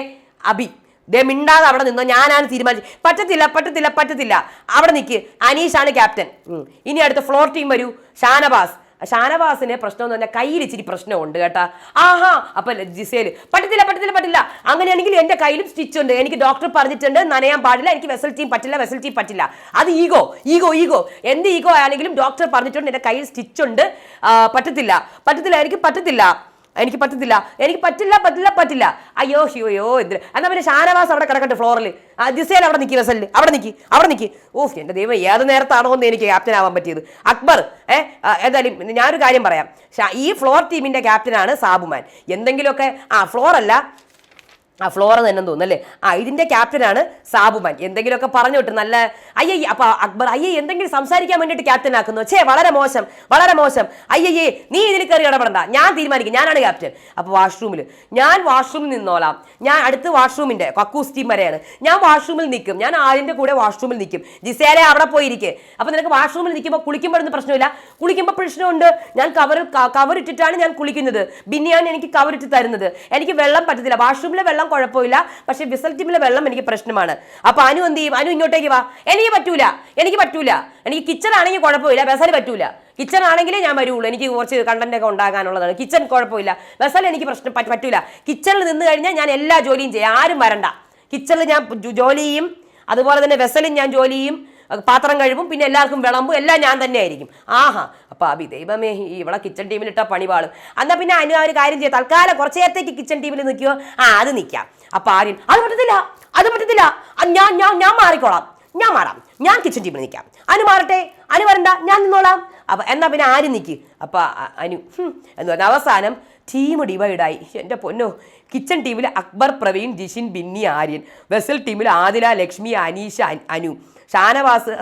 [SPEAKER 1] അബി ദേ മിണ്ടാതെ അവിടെ നിന്നോ. ഞാനാണ് തീരുമാനിച്ചത് പറ്റത്തില്ല പറ്റത്തില്ല പറ്റത്തില്ല. അവിടെ നിൽക്ക് അനീഷാണ് ക്യാപ്റ്റൻ. ഇനി അടുത്ത ഫ്ലോർ ടീം വരൂ. ഷാനവാസ്. ഷാനവാസിന് പ്രശ്നം എന്ന് പറഞ്ഞാൽ കയ്യിൽ ഇച്ചിരി പ്രശ്നമുണ്ട് കേട്ടാ. ആഹാ അപ്പൊ ജിസേൽ. പറ്റത്തില്ല പറ്റത്തില്ല പറ്റില്ല. അങ്ങനെയാണെങ്കിൽ എന്റെ കയ്യിലും സ്റ്റിച്ച് ഉണ്ട്. എനിക്ക് ഡോക്ടർ പറഞ്ഞിട്ടുണ്ട് നനയാൻ പാടില്ല എനിക്ക് വെസൽ ടീം പറ്റില്ല വെസൽ ടീം പറ്റില്ല. അത് ഈഗോ ഈഗോ ഈഗോ എന്ത് ഈഗോ ആണെങ്കിലും ഡോക്ടർ പറഞ്ഞിട്ടുണ്ട് എന്റെ കയ്യിൽ സ്റ്റിച്ച് ഉണ്ട്. പറ്റത്തില്ല. പറ്റത്തില്ല എനിക്ക് പറ്റത്തില്ല. എനിക്ക് പറ്റത്തില്ല. എനിക്ക് പറ്റില്ല പറ്റില്ല പറ്റില്ല. അയ്യോ അയ്യോ എന്തിന്? എന്നാ പിന്നെ ഷാനവാസ് അവിടെ കിടക്കട്ടെ ഫ്ലോറിൽ ദിസയിൽ അവിടെ നിൽക്കി വെസലിൽ അവിടെ നിൽക്കി അവിടെ നിൽക്കി ഓഫ് എന്റെ ദൈവം ഏത് നേരത്താണോ എന്ന് എനിക്ക് ക്യാപ്റ്റൻ ആവാൻ പറ്റിയത്. അക്ബർ ഏ ഏതായാലും ഞാനൊരു കാര്യം പറയാം. ഈ ഫ്ലോർ ടീമിന്റെ ക്യാപ്റ്റനാണ് സാബുമാൻ. എന്തെങ്കിലുമൊക്കെ ആ ഫ്ലോർ അല്ല ആ ഫ്ലോറ തന്നെ തോന്നുന്നു അല്ലേ? ആ ഇതിന്റെ ക്യാപ്റ്റനാണ് സാബുമാൻ. എന്തെങ്കിലുമൊക്കെ പറഞ്ഞു വിട്ട് നല്ല അയ്യേ അപ്പൊ അക്ബർ അയ്യേ എന്തെങ്കിലും സംസാരിക്കാൻ വേണ്ടിയിട്ട് ക്യാപ്റ്റൻ ആക്കുന്നു. ഛേ വളരെ മോശം വളരെ മോശം. അയ്യേ നീ ഇതിൽ കയറി ഇടപെടണ്ട. ഞാൻ തീരുമാനിക്കും. ഞാനാണ് ക്യാപ്റ്റൻ അപ്പൊ വാഷ്റൂമിൽ ഞാൻ വാഷ്റൂമിൽ നിന്നോളാം. ഞാൻ അടുത്ത് വാഷ്റൂമിന്റെ കക്കൂസ് ടീം വരെയാണ്. ഞാൻ വാഷ്റൂമിൽ നിൽക്കും. ഞാൻ ആദ്യന്റെ കൂടെ വാഷ്റൂമിൽ നിൽക്കും. ജിസേലെ അവിടെ പോയിരിക്കെ. അപ്പൊ നിനക്ക് വാഷ്റൂമിൽ നിൽക്കുമ്പോൾ കുളിക്കുമ്പോഴൊന്നും പ്രശ്നമില്ല. കുളിക്കുമ്പോൾ പ്രശ്നമുണ്ട്. ഞാൻ കവർ കവർ ഇട്ടിട്ടാണ് ഞാൻ കുളിക്കുന്നത്. ബിന്നിയാണ് എനിക്ക് കവർ ഇട്ട് തരുന്നത്. എനിക്ക് വെള്ളം പറ്റത്തില്ല. വാഷ്റൂമിലെ വെള്ളം കുഴപ്പമില്ല. പക്ഷെ വിസൽ ടീമിലെ വെള്ളം എനിക്ക് പ്രശ്നമാണ്. അപ്പൊ അനു എന്ത് ചെയ്യും? അനു ഇങ്ങോട്ടേക്ക് വാ. എനിക്ക് പറ്റൂല. എനിക്ക് പറ്റൂല. എനിക്ക് കിച്ചൺ ആണെങ്കിൽ കുഴപ്പമില്ല. വെസൽ പറ്റൂല. കിച്ചൺ ആണെങ്കിലേ ഞാൻ വരുള്ളൂ. എനിക്ക് കുറച്ച് കണ്ടന്റ് ഒക്കെ ഉണ്ടാകാനുള്ളതാണ്. കിച്ചൺ കുഴപ്പമില്ല. വെസൽ എനിക്ക് പ്രശ്നം പറ്റ- പറ്റൂല. കിച്ചണിൽ നിന്ന് കഴിഞ്ഞാൽ ഞാൻ എല്ലാ ജോലിയും ചെയ്യാം. ആരും വരണ്ട. കിച്ചണിൽ ഞാൻ ജോലി ചെയ്യും. അതുപോലെ തന്നെ വെസലും ഞാൻ ജോലി ചെയ്യും. പാത്രം കഴിവും പിന്നെ എല്ലാവർക്കും വിളമ്പും എല്ലാം ഞാൻ തന്നെ ആയിരിക്കും. ആഹാ അപ്പൊ അഭി ദൈവമേ ഇവിടെ കിച്ചൺ ടീമിലിട്ട ഇട്ട പണി പാളും. എന്നാ പിന്നെ അനു ഒരു കാര്യം ചെയ്യാം തൽക്കാലം കുറച്ച് നേരത്തേക്ക് കിച്ചൺ ടീമിൽ നിൽക്കുമോ ആ അത് നിൽക്കാം അപ്പൊ ആര്യൻ അത് പറ്റത്തില്ല അത് പറ്റത്തില്ല. ഞാൻ ഞാൻ ഞാൻ മാറിക്കോളാം. ഞാൻ മാറാം. ഞാൻ കിച്ചൺ ടീമിൽ നിൽക്കാം. അനു മാറട്ടെ. അനു വരണ്ട. ഞാൻ നിന്നോളാം. അപ്പൊ എന്നാ പിന്നെ ആര് നിൽക്കി അപ്പൊ അനു എന്ന് പറഞ്ഞ അവസാനം ടീം ഡിവൈഡായി എന്റെ പൊന്നോ കിച്ചൺ ടീമിൽ അക്ബർ പ്രവീൺ ജിഷിൻ ബിന്നി ആര്യൻ. വെസൽ ടീമിൽ ആദില ലക്ഷ്മി അനീഷ അനു. ഷാനവാസ്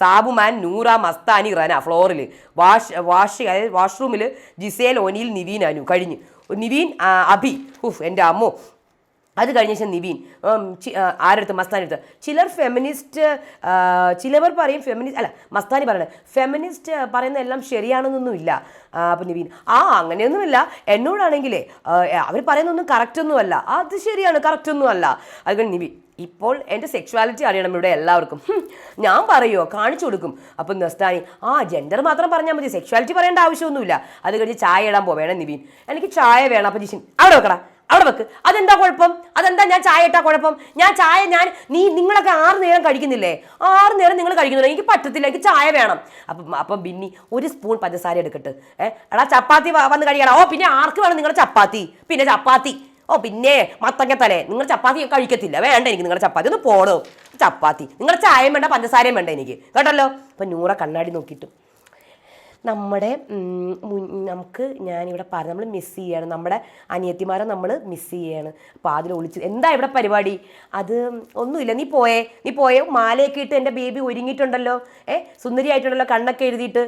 [SPEAKER 1] സാബുമാൻ നൂറ മസ്താനി റന ഫ്ലോറിൽ വാഷ് വാഷ് അതായത് വാഷ്റൂമിൽ ജിസേൽ ഒനിയിൽ നിവീൻ അനു കഴിഞ്ഞ്. നിവീൻ അഭി. ഉഫ് എന്റെ അമ്മോ. അത് കഴിഞ്ഞ ശേഷം നിവീൻ. ആരെടുത്ത്? മസ്താനി എടുത്ത് ചിലർ ഫെമിനിസ്റ്റ് ചിലവർ പറയും ഫെമിനിസ്റ്റ് അല്ല മസ്താനി പറയണത് ഫെമിനിസ്റ്റ് പറയുന്ന എല്ലാം ശരിയാണെന്നൊന്നുമില്ല അപ്പം നിവീൻ. ആ അങ്ങനെയൊന്നുമില്ല. എന്നോടാണെങ്കിലേ അവർ പറയുന്നൊന്നും കറക്റ്റൊന്നുമല്ല അത് ശരിയാണ് കറക്റ്റൊന്നുമല്ല അത് നിവീൻ. ഇപ്പോൾ എന്റെ സെക്ഷുവാലിറ്റി അറിയണം ഇവിടെ എല്ലാവർക്കും. ഞാൻ പറയുമോ കാണിച്ചു കൊടുക്കും. അപ്പം നസ്താനി ആ ജെൻഡർ മാത്രം പറഞ്ഞാൽ മതി. സെക്ഷുവാലിറ്റി പറയേണ്ട ആവശ്യമൊന്നുമില്ല. അത് കഴിഞ്ഞ് ചായ ഇടാൻ പോവേണം നിവീൻ. എനിക്ക് ചായ വേണം. അപ്പം ജിഷിൻ അവിടെ വെക്കടാ അവിടെ വെക്ക്. അതെന്താ കുഴപ്പം? അതെന്താ ഞാൻ ചായ ഇട്ടാ കുഴപ്പം? ഞാൻ ചായ ഞാൻ നീ നിങ്ങളൊക്കെ ആറ് നേരം കഴിക്കുന്നില്ലേ? ആറ് നേരം നിങ്ങൾ കഴിക്കുന്നില്ല? എനിക്ക് പറ്റത്തില്ല എനിക്ക് ചായ വേണം. അപ്പം അപ്പം ബിന്നി ഒരു സ്പൂൺ പഞ്ചസാര എടുക്കട്ടെ. ഏഹ് എടാ ചപ്പാത്തി വന്ന് കഴിക്കണം ഓ പിന്നെ ആർക്ക് വേണം നിങ്ങളുടെ ചപ്പാത്തി? പിന്നെ ചപ്പാത്തി. ഓ പിന്നെ മത്തങ്ങത്തലേ. നിങ്ങൾ ചപ്പാത്തി കഴിക്കത്തില്ല. വേണ്ട എനിക്ക് നിങ്ങളുടെ ചപ്പാത്തി. ഒന്ന് പോണോ? ചപ്പാത്തി. നിങ്ങളുടെ ചായയും വേണ്ട പഞ്ചസാരയും വേണ്ട എനിക്ക്. കേട്ടല്ലോ? അപ്പം നൂറ കണ്ണാടി നോക്കിയിട്ടു. നമ്മുടെ നമുക്ക് ഞാനിവിടെ പറഞ്ഞു നമ്മൾ മിസ് ചെയ്യാണ്. നമ്മുടെ അനിയത്തിമാരെ നമ്മൾ മിസ് ചെയ്യാണ്. അപ്പോൾ അതിൽ ഒളിച്ച് എന്താ ഇവിടെ പരിപാടി? അത് ഒന്നുമില്ല. നീ പോയേ നീ പോയേ. മാലയൊക്കെ ഇട്ട് എന്റെ ബേബി ഒരുങ്ങിയിട്ടുണ്ടല്ലോ. ഏ സുന്ദരിയായിട്ടുണ്ടല്ലോ കണ്ണൊക്കെ എഴുതിയിട്ട്.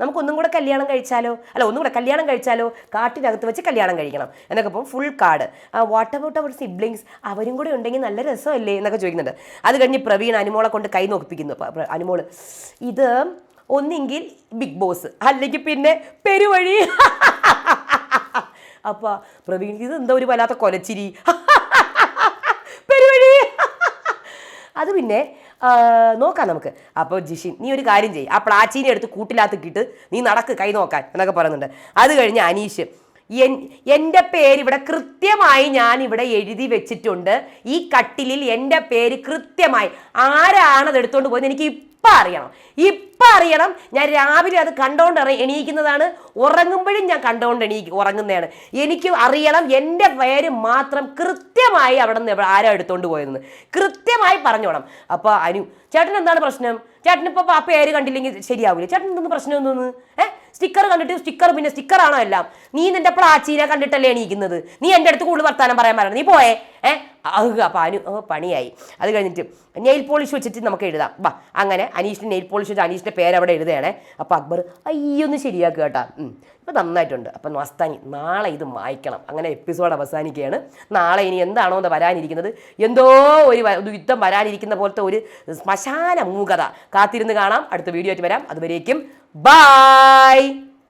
[SPEAKER 1] നമുക്കൊന്നും കൂടെ കല്യാണം കഴിച്ചാലോ? അല്ല ഒന്നും കൂടെ കല്യാണം കഴിച്ചാലോ? കാട്ടിനകത്ത് വെച്ച് കല്യാണം കഴിക്കണം. എന്നൊക്കെ അപ്പോൾ ഫുൾ കാർഡ് വാട്ട് അബൌട്ട് അവർ സിബ്ലിങ്സ് അവരും കൂടെ ഉണ്ടെങ്കിൽ നല്ല രസമല്ലേ? എന്നൊക്കെ ചോദിക്കുന്നുണ്ട്. അത് കഴിഞ്ഞ് പ്രവീൺ അനുമോളെ കൊണ്ട് കൈ നോക്കിപ്പിക്കുന്നു. അനുമോൾ. ഇത് ഒന്നെങ്കിൽ ബിഗ് ബോസ് അല്ലെങ്കിൽ പിന്നെ പെരുവഴി. അപ്പോൾ പ്രവീൺ ഇത് എന്താ ഒരു വല്ലാത്ത കൊലച്ചിരി? പെരുവഴി. അത് പിന്നെ നോക്കാം നമുക്ക്. അപ്പോൾ ജിഷിൻ നീ ഒരു കാര്യം ചെയ്യ്. ആ പ്ലാച്ചീനെ എടുത്ത് കൂട്ടിലാത്തിക്കിട്ട് നീ നടക്ക് കൈ നോക്കാൻ എന്നൊക്കെ പറയുന്നുണ്ട്. അത് കഴിഞ്ഞ് അനീഷ് എന്റെ പേര് ഇവിടെ കൃത്യമായി ഞാൻ ഇവിടെ എഴുതി വെച്ചിട്ടുണ്ട്. ഈ കട്ടിലിൽ എന്റെ പേര് കൃത്യമായി. ആരാണ് അത് എടുത്തുകൊണ്ട് പോയത് എനിക്ക് ഇപ്പം അറിയണം. ഇപ്പം അറിയണം. ഞാൻ രാവിലെ അത് കണ്ടുകൊണ്ട് എണീക്കുന്നതാണ്. ഉറങ്ങുമ്പോഴും ഞാൻ കണ്ടുകൊണ്ട് എണീ ഉറങ്ങുന്നതാണ്. എനിക്ക് അറിയണം എന്റെ പേര് മാത്രം കൃത്യമായി അവിടെ നിന്ന് ആരാ എടുത്തോണ്ട് പോയതെന്ന്. കൃത്യമായി പറഞ്ഞോണം. അപ്പോൾ അനു ചേട്ടൻ എന്താണ് പ്രശ്നം? ചേട്ടനിപ്പോൾ ആ പേര് കണ്ടില്ലെങ്കിൽ ശരിയാവില്ല ചേട്ടൻ എന്തൊന്നും പ്രശ്നം എന്തോന്ന് ഏഹ് സ്റ്റിക്കർ കണ്ടിട്ട് സ്റ്റിക്കർ പിന്നെ സ്റ്റിക്കർ ആണോ എല്ലാം? നീ നിന്റെ പ്രാചീനെ കണ്ടിട്ടല്ലേ എണീക്കുന്നത്? നീ എന്റെ അടുത്ത് കൂടുതൽ വർത്താനം പറയാൻ പറഞ്ഞു നീ പോയേ. ഏഹ് അപ്പം അനു പണിയായി. അത് കഴിഞ്ഞിട്ട് നെയിൽ പോളിഷ് വെച്ചിട്ട് നമുക്ക് എഴുതാം. വാ അങ്ങനെ അനീഷിന്റെ നെയിൽ പോളിഷ് വെച്ച് അനീഷിന്റെ പേര് അവിടെ എഴുതുകയാണേ. അപ്പോൾ അക്ബർ അയ്യൊന്ന് ശരിയാക്കുക കേട്ടാ. ഉം. ഇപ്പം നന്നായിട്ടുണ്ട്. അപ്പം മസ്താനി നാളെ ഇത് മായ്ക്കണം. അങ്ങനെ എപ്പിസോഡ് അവസാനിക്കുകയാണ്. നാളെ ഇനി എന്താണോ എന്ന് വരാനിരിക്കുന്നത്? എന്തോ ഒരു യുദ്ധം വരാനിരിക്കുന്ന പോലത്തെ ഒരു ശ്മശാന മൂകത കാത്തിരുന്ന് കാണാം. അടുത്ത വീഡിയോ ആയിട്ട് വരാം. അതുവരേക്കും Bye.